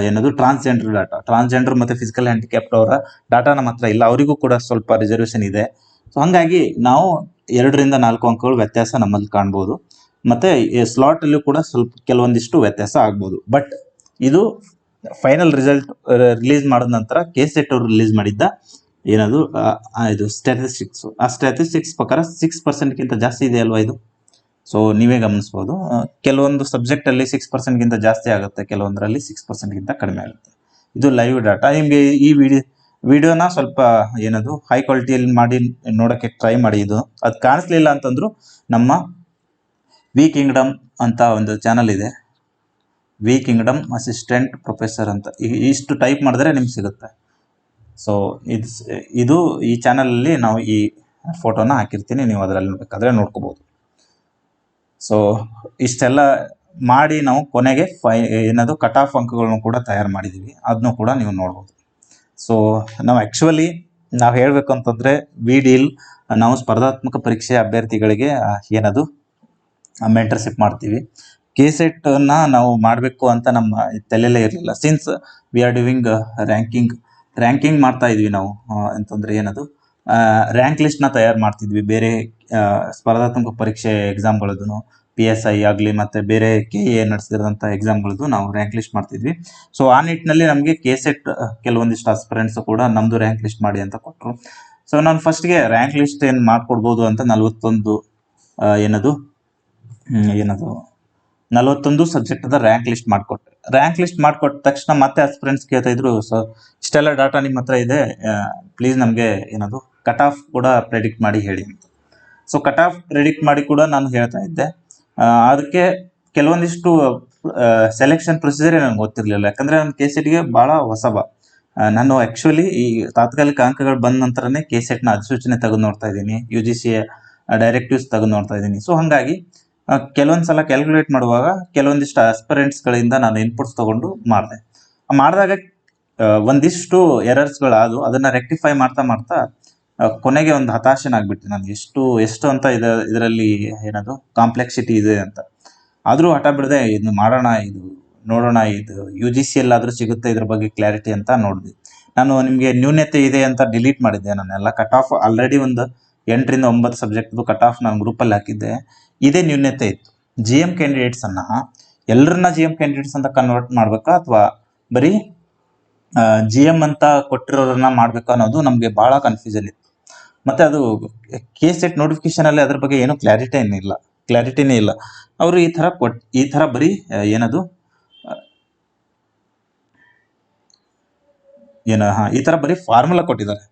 ಏನದು ಟ್ರಾನ್ಸ್ಜೆಂಡರ್ ಡಾಟಾ ಟ್ರಾನ್ಸ್ಜೆಂಡರ್ ಮತ್ತು ಫಿಸಿಕಲ್ ಹ್ಯಾಂಡಿಕ್ಯಾಪ್ಟ್ ಅವರ ಡಾಟಾ ನಮ್ಮ ಹತ್ರ ಇಲ್ಲ. ಅವರಿಗೂ ಕೂಡ ಸ್ವಲ್ಪ ರಿಸರ್ವೇಷನ್ ಇದೆ. ಸೊ ಹಾಗಾಗಿ ನಾವು ಎರಡರಿಂದ ನಾಲ್ಕು ಅಂಕಗಳು ವ್ಯತ್ಯಾಸ ನಮ್ಮಲ್ಲಿ ಕಾಣ್ಬೋದು. ಮತ್ತು ಸ್ಲಾಟಲ್ಲೂ ಕೂಡ ಸ್ವಲ್ಪ ಕೆಲವೊಂದಿಷ್ಟು ವ್ಯತ್ಯಾಸ ಆಗ್ಬೋದು. ಬಟ್ ಇದು ಫೈನಲ್ ರಿಸಲ್ಟ್ ರಿಲೀಸ್ ಮಾಡಿದ ನಂತರ ಕೆ ಸೆಟ್ ಅವರು ರಿಲೀಸ್ ಮಾಡಿದ್ದ ಏನದು ಇದು ಸ್ಟ್ಯಾಟಿಸ್ಟಿಕ್ಸ್ ಆ ಸ್ಟ್ಯಾಟಿಸ್ಟಿಕ್ಸ್ ಪ್ರಕಾರ ಸಿಕ್ಸ್ ಪರ್ಸೆಂಟ್ಗಿಂತ ಜಾಸ್ತಿ ಇದೆ ಅಲ್ವಾ ಇದು? ಸೊ ನೀವೇ ಗಮನಿಸ್ಬೋದು. ಕೆಲವೊಂದು ಸಬ್ಜೆಕ್ಟಲ್ಲಿ ಸಿಕ್ಸ್ ಪರ್ಸೆಂಟ್ಗಿಂತ ಜಾಸ್ತಿ ಆಗುತ್ತೆ, ಕೆಲವೊಂದರಲ್ಲಿ ಸಿಕ್ಸ್ ಪರ್ಸೆಂಟ್ಗಿಂತ ಕಡಿಮೆ ಆಗುತ್ತೆ. ಇದು ಲೈವ್ ಡಾಟಾ ನಿಮಗೆ ಈ ವಿಡಿಯೋ ವಿಡಿಯೋನ ಸ್ವಲ್ಪ ಏನದು ಹೈ ಕ್ವಾಲಿಟಿಯಲ್ಲಿ ಮಾಡಿ ನೋಡೋಕ್ಕೆ ಟ್ರೈ ಮಾಡಿ ಇದು. ಅದು ಕಾಣಿಸ್ಲಿಲ್ಲ ಅಂತಂದ್ರು ನಮ್ಮ ವಿ ಕಿಂಗ್ಡಮ್ ಅಂತ ಒಂದು ಚಾನಲ್ ಇದೆ. ವಿ ಕಿಂಗ್ಡಮ್ ಅಸಿಸ್ಟೆಂಟ್ ಪ್ರೊಫೆಸರ್ ಅಂತ. ಇಷ್ಟು ಟೈಪ್ ಮಾಡಿದ್ರೆ ನಿಮ್ಗೆ ಸಿಗುತ್ತೆ. ಸೊ ಇದು ಇದು ಈ ಚಾನಲಲ್ಲಿ ನಾವು ಈ ಫೋಟೋನ ಹಾಕಿರ್ತೀನಿ. ನೀವು ಅದರಲ್ಲಿ ಬೇಕಾದರೆ ನೋಡ್ಕೋಬೋದು. ಸೊ ಇಷ್ಟೆಲ್ಲ ಮಾಡಿ ನಾವು ಕೊನೆಗೆ ಫೈ ಏನದು ಕಟ್ ಆಫ್ ಅಂಕಗಳನ್ನು ಕೂಡ ತಯಾರು ಮಾಡಿದ್ದೀವಿ. ಅದನ್ನು ಕೂಡ ನೀವು ನೋಡ್ಬೋದು. ಸೊ ನಾವು ಆ್ಯಕ್ಚುಲಿ ನಾವು ಹೇಳಬೇಕು ಅಂತಂದರೆ ವಿ ಡೀಲ್ ನಾವು ಸ್ಪರ್ಧಾತ್ಮಕ ಪರೀಕ್ಷೆ ಅಭ್ಯರ್ಥಿಗಳಿಗೆ ಏನದು ಮೆಂಟರ್ಶಿಪ್ ಮಾಡ್ತೀವಿ. ಕೆ ನ ನಾವು ಮಾಡಬೇಕು ಅಂತ ನಮ್ಮ ತಲೆಯಲ್ಲೇ ಇರಲಿಲ್ಲ. Since we are doing ranking ranking ಮಾಡ್ತಾ ಇದ್ವಿ ನಾವು ಅಂತಂದ್ರೆ ಏನದು? ರ್ಯಾಂಕ್ ಲಿಸ್ಟ್ನ ತಯಾರು ಮಾಡ್ತಿದ್ವಿ. ಬೇರೆ ಸ್ಪರ್ಧಾತ್ಮಕ ಪರೀಕ್ಷೆ ಎಕ್ಸಾಮ್ಗಳದ್ದು ಪಿ ಎಸ್ ಐ ಆಗಲಿ ಮತ್ತು ಬೇರೆ ಕೆ ಎ ನಡೆಸಿದಂಥ ಎಕ್ಸಾಮ್ಗಳದ್ದು ನಾವು ರ್ಯಾಂಕ್ ಲಿಸ್ಟ್ ಮಾಡ್ತಿದ್ವಿ. ಸೊ ಆ ನಿಟ್ಟಿನಲ್ಲಿ ನಮಗೆ ಕೆ ಸೆಟ್ ಕೆಲವೊಂದಿಷ್ಟು ಅಸ್ಪರೆಂಟ್ಸ್ ಕೂಡ ನಮ್ಮದು ರ್ಯಾಂಕ್ ಲಿಸ್ಟ್ ಮಾಡಿ ಅಂತ ಕೊಟ್ಟರು ಸೊ ನಾನು ಫಸ್ಟ್ಗೆ ರ್ಯಾಂಕ್ ಲಿಸ್ಟ್ ಏನು ಮಾಡ್ಕೊಡ್ಬೋದು ಅಂತ ನಲ್ವತ್ತೊಂದು ಏನದು? ಏನದು? ನಲವತ್ತೊಂದು ಸಬ್ಜೆಕ್ಟದ ರ್ಯಾಂಕ್ ಲಿಸ್ಟ್ ಮಾಡಿಕೊಟ್ಟೆ ರ್ಯಾಂಕ್ ಲಿಸ್ಟ್ ಮಾಡಿಕೊಟ್ಟ ತಕ್ಷಣ ಮತ್ತೆ ಫ್ರೆಂಡ್ಸ್ ಕೇಳ್ತಾ ಇದ್ರು ಸೊ ಇಷ್ಟೆಲ್ಲ ಡಾಟಾ ನಿಮ್ಮ ಹತ್ರ ಇದೆ ಪ್ಲೀಸ್ ನಮಗೆ ಏನದು ಕಟ್ ಆಫ್ ಕೂಡ ಪ್ರೆಡಿಕ್ಟ್ ಮಾಡಿ ಹೇಳಿ. ಅಂತ ಸೊ ಕಟ್ ಆಫ್ ಪ್ರೆಡಿಕ್ಟ್ ಮಾಡಿ ಕೂಡ ನಾನು ಹೇಳ್ತಾ ಇದ್ದೆ. ಅದಕ್ಕೆ ಕೆಲವೊಂದಿಷ್ಟು ಸೆಲೆಕ್ಷನ್ ಪ್ರೊಸೀಜರೇ ನನಗೆ ಗೊತ್ತಿರಲಿಲ್ಲ. ಯಾಕಂದರೆ ನನ್ನ ಕೆ ಸೆಟ್ಗೆ ಭಾಳ ಹೊಸಬ ನಾನು ಆ್ಯಕ್ಚುಲಿ ಈ ತಾತ್ಕಾಲಿಕ ಅಂಕಗಳು ಬಂದ ನಂತರನೇ ಕೆ ಸೆಟ್ನ ಅಧಿಸೂಚನೆ ತೆಗೆದು ನೋಡ್ತಾ ಇದ್ದೀನಿ ಯು ಜಿ ಸಿ ಡೈರೆಕ್ಟಿವ್ಸ್ ತೆಗೆದು ನೋಡ್ತಾ ಇದ್ದೀನಿ. ಸೊ ಹಾಗಾಗಿ ಕೆಲವೊಂದು ಸಲ ಕ್ಯಾಲ್ಕುಲೇಟ್ ಮಾಡುವಾಗ ಕೆಲವೊಂದಿಷ್ಟು ಆಸ್ಪರೆಂಟ್ಸ್ಗಳಿಂದ ನಾನು ಇನ್ಪುಟ್ಸ್ ತಗೊಂಡು ಮಾಡಿದೆ. ಮಾಡಿದಾಗ ಒಂದಿಷ್ಟು ಎರರ್ಸ್ಗಳಾದವು ಅದನ್ನು ರೆಕ್ಟಿಫೈ ಮಾಡ್ತಾ ಮಾಡ್ತಾ ಕೊನೆಗೆ ಒಂದು ಹತಾಶನಾಗ್ಬಿಟ್ಟೆ ನಾನು. ಎಷ್ಟು ಎಷ್ಟು ಅಂತ ಇದ, ಇದರಲ್ಲಿ ಏನದು? ಕಾಂಪ್ಲೆಕ್ಸಿಟಿ ಇದೆ ಅಂತ. ಆದರೂ ಹಠ ಬಿಡದೆ ಇದು ಮಾಡೋಣ, ಇದು ನೋಡೋಣ, ಇದು ಯು ಜಿ ಸಿ ಸಿಗುತ್ತೆ ಇದ್ರ ಬಗ್ಗೆ ಕ್ಲಾರಿಟಿ ಅಂತ ನೋಡಿದ್ವಿ ನಾನು ನಿಮಗೆ ನ್ಯೂನ್ಯತೆ ಇದೆ ಅಂತ ಡಿಲೀಟ್ ಮಾಡಿದ್ದೆ. ನಾನೆಲ್ಲ ಕಟ್ ಆಫ್ ಆಲ್ರೆಡಿ ಒಂದು ಎಂಟರಿಂದ ಒಂಬತ್ತು ಸಬ್ಜೆಕ್ಟ್ದು ಕಟ್ ಆಫ್ ನಾನು ಗ್ರೂಪಲ್ಲಿ ಹಾಕಿದ್ದೆ. ಇದೇ ನ್ಯೂನ್ಯತೆ ಇತ್ತು. ಜಿ ಎಂ ಕ್ಯಾಂಡಿಡೇಟ್ಸನ್ನು ಎಲ್ಲರನ್ನ ಜಿ ಎಂ ಕ್ಯಾಂಡಿಡೇಟ್ಸ್ ಅಂತ ಕನ್ವರ್ಟ್ ಮಾಡಬೇಕಾ ಅಥವಾ ಬರೀ ಜಿ ಎಂ ಅಂತ ಕೊಟ್ಟಿರೋರನ್ನ ಮಾಡಬೇಕಾ ಅನ್ನೋದು ನಮಗೆ ಭಾಳ ಕನ್ಫ್ಯೂಷನ್ ಇತ್ತು. ಮತ್ತು ಅದು ಕೆ ಸೆಟ್ ನೋಟಿಫಿಕೇಶನಲ್ಲಿ ಅದ್ರ ಬಗ್ಗೆ ಏನೂ ಕ್ಲಾರಿಟಿ ಏನಿಲ್ಲ ಕ್ಲಾರಿಟಿನೇ ಇಲ್ಲ. ಅವರು ಈ ಥರ ಕೊಟ್, ಈ ಥರ ಬರೀ ಏನದು? ಏನು, ಹಾ, ಈ ತರ ಬರೀ ಫಾರ್ಮುಲಾ ಕೊಟ್ಟಿದ್ದಾರೆ.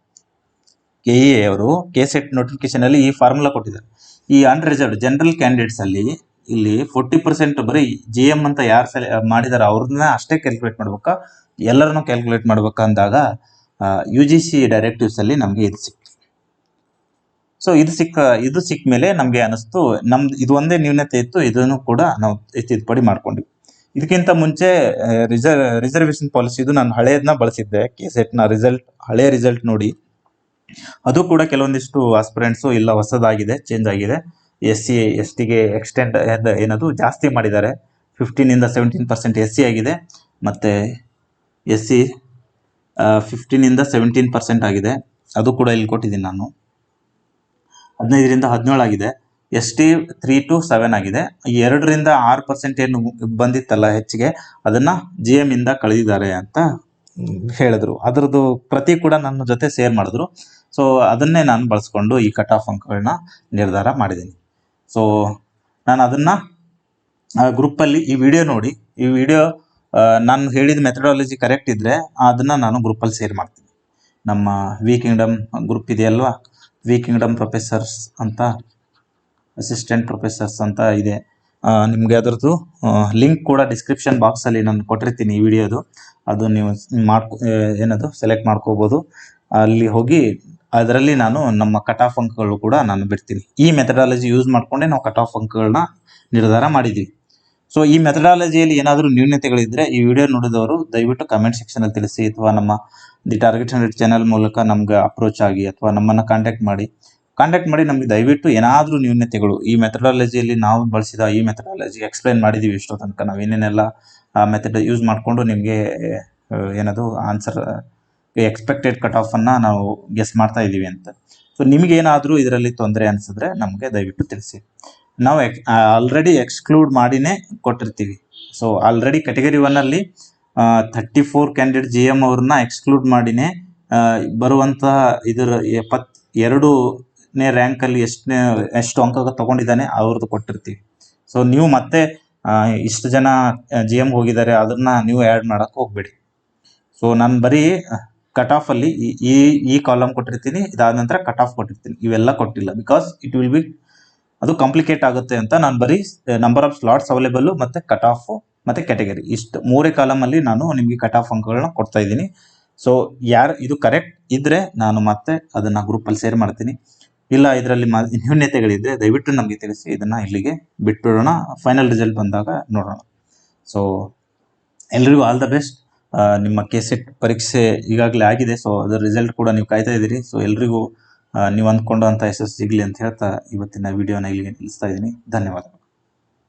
ಕೆ ಎ ಅವರು ಕೆ ಸೆಟ್ ನೋಟಿಫಿಕೇಶನ್ ಅಲ್ಲಿ ಈ ಫಾರ್ಮುಲಾ ಕೊಟ್ಟಿದ್ದಾರೆ. ಈ ಅನ್ರಿಸರ್ವ್ಡ್ ಜನರಲ್ ಕ್ಯಾಂಡಿಡೇಟ್ಸ್ ಅಲ್ಲಿ ಇಲ್ಲಿ ಫೋರ್ಟಿ ಪರ್ಸೆಂಟ್ ಬರೀ ಜಿ ಎಂ ಅಂತ ಯಾರು ಸೆಲೆ, ಮಾಡಿದಾರೆ ಅವ್ರನ್ನ ಅಷ್ಟೇ ಕ್ಯಾಲ್ಕುಲೇಟ್ ಮಾಡ್ಬೇಕಾ? ಎಲ್ಲರನ್ನು ಕ್ಯಾಲ್ಕುಲೇಟ್ ಮಾಡ್ಬೇಕಾ ಅಂದಾಗ ಯು ಜಿ ಸಿ ಡೈರೆಕ್ಟಿವ್ಸ್ ಅಲ್ಲಿ ನಮಗೆ ಇದು ಸಿಕ್ತು. ಸೊ ಇದು ಸಿಕ್ಕ ಇದು ಸಿಕ್ಕ ಮೇಲೆ ನಮಗೆ ಅನಿಸ್ತು ನಮ್ದು ಇದು ಒಂದೇ ನ್ಯೂನತೆ ಇತ್ತು, ಇದನ್ನು ಕೂಡ ನಾವು ತಿದ್ದುಪಡಿ ಮಾಡ್ಕೊಂಡ್ವಿ. ಇದಕ್ಕಿಂತ ಮುಂಚೆ ರಿಸರ್ ರಿಸರ್ವೇಶನ್ ಪಾಲಿಸಿ ಇದು ನಾನು ಹಳೆಯದನ್ನ ಬಳಸಿದ್ದೆ ಕೆ ಸೆಟ್ನ ರಿಸಲ್ಟ್ ಹಳೆಯ ರಿಸಲ್ಟ್ ನೋಡಿ. ಅದು ಕೂಡ ಕೆಲವೊಂದಿಷ್ಟು ಆಸ್ಪಿರೆಂಟ್ಸು ಇಲ್ಲ ಹೊಸದಾಗಿದೆ ಚೇಂಜ್ ಆಗಿದೆ. ಎಸ್ ಸಿ ಎಸ್ ಟಿಗೆ ಎಕ್ಸ್ಟೆಂಡ್ ಏನದು ಜಾಸ್ತಿ ಮಾಡಿದ್ದಾರೆ. ಫಿಫ್ಟೀನಿಂದ ಸೆವೆಂಟೀನ್ ಪರ್ಸೆಂಟ್ ಎಸ್ ಸಿ ಆಗಿದೆ. ಮತ್ತು ಎಸ್ ಸಿ ಫಿಫ್ಟೀನಿಂದ ಸೆವೆಂಟೀನ್ ಪರ್ಸೆಂಟ್ ಆಗಿದೆ. ಅದು ಕೂಡ ಇಲ್ಲಿ ಕೊಟ್ಟಿದ್ದೀನಿ ನಾನು. ಹದಿನೈದರಿಂದ ಹದಿನೇಳು ಆಗಿದೆ. S T three two seven ಆಗಿದೆ ಎರಡರಿಂದ ಆರು ಪರ್ಸೆಂಟ್ ಏನು ಬಂದಿತ್ತಲ್ಲ ಹೆಚ್ಚಿಗೆ ಅದನ್ನು ಜಿ ಎಂ ಇಂದ ಕಳೆದಿದ್ದಾರೆ ಅಂತ ಹೇಳಿದ್ರು. ಅದರದ್ದು ಪ್ರತಿ ಕೂಡ ನನ್ನ ಜೊತೆ ಶೇರ್ ಮಾಡಿದ್ರು. ಸೊ ಅದನ್ನೇ ನಾನು ಬಳಸ್ಕೊಂಡು ಈ ಕಟ್ ಆಫ್ ಅಂಕಗಳನ್ನ ನಿರ್ಧಾರ ಮಾಡಿದ್ದೀನಿ. ಸೊ ನಾನು ಅದನ್ನು ಗ್ರೂಪಲ್ಲಿ ಈ ವಿಡಿಯೋ ನೋಡಿ, ಈ ವಿಡಿಯೋ ನಾನು ಹೇಳಿದ ಮೆಥಡಾಲಜಿ ಕರೆಕ್ಟ್ ಇದ್ದರೆ ಅದನ್ನು ನಾನು ಗ್ರೂಪಲ್ಲಿ ಶೇರ್ ಮಾಡ್ತೀನಿ. ನಮ್ಮ ವಿ ಕಿಂಗ್ಡಮ್ ಗ್ರೂಪ್ ಇದೆಯಲ್ವಾ ವಿ ಕಿಂಗ್ಡಮ್ ಪ್ರೊಫೆಸರ್ಸ್ ಅಂತ ಅಸಿಸ್ಟೆಂಟ್ ಪ್ರೊಫೆಸರ್ಸ್ ಅಂತ ಇದೆ. ನಿಮಗೆ ಅದರದ್ದು ಲಿಂಕ್ ಕೂಡ ಡಿಸ್ಕ್ರಿಪ್ಷನ್ ಬಾಕ್ಸಲ್ಲಿ ನಾನು ಕೊಟ್ಟಿರ್ತೀನಿ ಈ ವಿಡಿಯೋದು ಅದು ನೀವು ಮಾಡ್ಕೊ ಏನದು ಸೆಲೆಕ್ಟ್ ಮಾಡ್ಕೋಬೋದು. ಅಲ್ಲಿ ಹೋಗಿ ಅದರಲ್ಲಿ ನಾನು ನಮ್ಮ ಕಟ್ ಆಫ್ ಅಂಕಗಳು ಕೂಡ ನಾನು ಬಿಡ್ತೀನಿ. ಈ ಮೆಥಡಾಲಜಿ ಯೂಸ್ ಮಾಡಿಕೊಂಡೇ ನಾವು ಕಟ್ ಆಫ್ ಅಂಕಗಳನ್ನ ನಿರ್ಧಾರ ಮಾಡಿದ್ದೀವಿ ಸೊ ಈ ಮೆಥಡಾಲಜಿಯಲ್ಲಿ ಏನಾದರೂ ನ್ಯೂನತೆಗಳಿದ್ದರೆ ಈ ವಿಡಿಯೋ ನೋಡಿದವರು ದಯವಿಟ್ಟು ಕಮೆಂಟ್ ಸೆಕ್ಷನಲ್ಲಿ ತಿಳಿಸಿ ಅಥವಾ ನಮ್ಮ ದಿ ಟಾರ್ಗೆಟ್ ಹಂಡ್ರೆಡ್ ಚಾನಲ್ ಮೂಲಕ ನಮ್ಗೆ ಅಪ್ರೋಚ್ ಆಗಿ ಅಥವಾ ನಮ್ಮನ್ನು ಕಾಂಟ್ಯಾಕ್ಟ್ ಮಾಡಿ. ಕಾಂಟ್ಯಾಕ್ಟ್ ಮಾಡಿ ನಮಗೆ ದಯವಿಟ್ಟು ಏನಾದರೂ ನ್ಯೂನತೆಗಳು, ಈ ಮೆಥಡಾಲಜಿಯಲ್ಲಿ ನಾವು ಬಳಸಿದ ಈ ಮೆಥಡಾಲಜಿ ಎಕ್ಸ್ಪ್ಲೈನ್ ಮಾಡಿದ್ದೀವಿ ಇಷ್ಟೋ ತನಕ. ನಾವು ಏನೇನೆಲ್ಲ ಮೆಥಡ್ ಯೂಸ್ ಮಾಡಿಕೊಂಡು ನಿಮಗೆ ಏನದು ಆನ್ಸರ್ ಎಕ್ಸ್ಪೆಕ್ಟೆಡ್ ಕಟ್ ಆಫನ್ನು ನಾವು ಗೆಸ್ ಮಾಡ್ತಾ ಇದ್ದೀವಿ ಅಂತ. ಸೊ ನಿಮಗೇನಾದರೂ ಇದರಲ್ಲಿ ತೊಂದರೆ ಅನಿಸಿದ್ರೆ ನಮಗೆ ದಯವಿಟ್ಟು ತಿಳಿಸಿ. ನಾವು ಆಲ್ರೆಡಿ ಎಕ್ಸ್ಕ್ಲೂಡ್ ಮಾಡಿನೇ ಕೊಟ್ಟಿರ್ತೀವಿ. ಸೊ ಆಲ್ರೆಡಿ ಕ್ಯಾಟಗರಿ ಒನ್ನಲ್ಲಿ thirty four candidate G M ಅವ್ರನ್ನ ಎಕ್ಸ್ಕ್ಲೂಡ್ ಮಾಡಿನೇ ಬರುವಂತಹ ಇದರ ಎಪ್ಪತ್ ಎರಡನೇ ರ್ಯಾಂಕಲ್ಲಿ ಎಷ್ಟನೇ, ಎಷ್ಟು ಅಂಕ ತಗೊಂಡಿದ್ದಾನೆ ಅವ್ರದ್ದು ಕೊಟ್ಟಿರ್ತೀವಿ. ಸೊ ನೀವು ಮತ್ತೆ ಇಷ್ಟು ಜನ ಜಿ ಎಂ ಹೋಗಿದ್ದಾರೆ, ಅದನ್ನ ನೀವು ಆ್ಯಡ್ ಮಾಡೋಕ್ಕೆ ಹೋಗಬೇಡಿ. ಸೊ ನಾನು ಬರೀ ಕಟ್ ಆಫ್ ಅಲ್ಲಿ ಈ- ಈ ಕಾಲಮ್ ಕೊಟ್ಟಿರ್ತೀನಿ, ಇದಾದ ನಂತರ ಕಟ್ ಆಫ್ ಕೊಟ್ಟಿರ್ತೀನಿ. ಇವೆಲ್ಲ ಕೊಟ್ಟಿಲ್ಲ. ಬಿಕಾಸ್ ಇಟ್ ವಿಲ್ ಬಿ ಅದು ಕಾಂಪ್ಲಿಕೇಟ್ ಆಗುತ್ತೆ ಅಂತ ನಾನು ಬರೀ ನಂಬರ್ ಆಫ್ ಸ್ಲಾಟ್ಸ್ ಅವೈಲೇಬಲ್ ಮತ್ತೆ ಕಟ್ ಆಫ್ ಮತ್ತೆ ಕ್ಯಾಟಗರಿ ಇಷ್ಟು ಮೂರೇ ಕಾಲಮ್ ಅಲ್ಲಿ ನಾನು ನಿಮಗೆ ಕಟ್ ಆಫ್ ಅಂಕಗಳನ್ನ ಕೊಡ್ತಾ ಇದ್ದೀನಿ. ಸೊ ಯಾರು, ಇದು ಕರೆಕ್ಟ್ ಇದ್ರೆ ನಾನು ಮತ್ತೆ ಅದನ್ನ ಗ್ರೂಪಲ್ಲಿ ಶೇರ್ ಮಾಡ್ತೀನಿ. ಇಲ್ಲ ಇದರಲ್ಲಿ ನ್ಯೂನ್ಯತೆಗಳಿದ್ರೆ ದಯವಿಟ್ಟು ನಮಗೆ ತಿಳಿಸಿ, ಇದನ್ನ ಇಲ್ಲಿಗೆ ಬಿಟ್ಬಿಡೋಣ. ಫೈನಲ್ ರಿಸಲ್ಟ್ ಬಂದಾಗ ನೋಡೋಣ. ಸೊ ಎಲ್ರಿಗೂ ಆಲ್ ದ ಬೆಸ್ಟ್ ನಿಮ್ಮ ಕೆ ಸೆಟ್ ಪರೀಕ್ಷೆ ಈಗಾಗಲೇ ಆಗಿದೆ ಸೊ ಅದರ ರಿಸಲ್ಟ್ ಕೂಡ ನೀವು ಕಾಯ್ತಾ ಇದ್ದೀರಿ. ಸೊ ಎಲ್ರಿಗೂ ನೀವು ಅಂದ್ಕೊಂಡಂಥ ಯಶಸ್ಸು ಸಿಗಲಿ ಅಂತ ಹೇಳ್ತಾ ಇವತ್ತಿನ ವಿಡಿಯೋನ ಇಲ್ಲಿಗೆ ನಿಲ್ಲಿಸ್ತಾ ಇದ್ದೀನಿ. ಧನ್ಯವಾದಗಳು.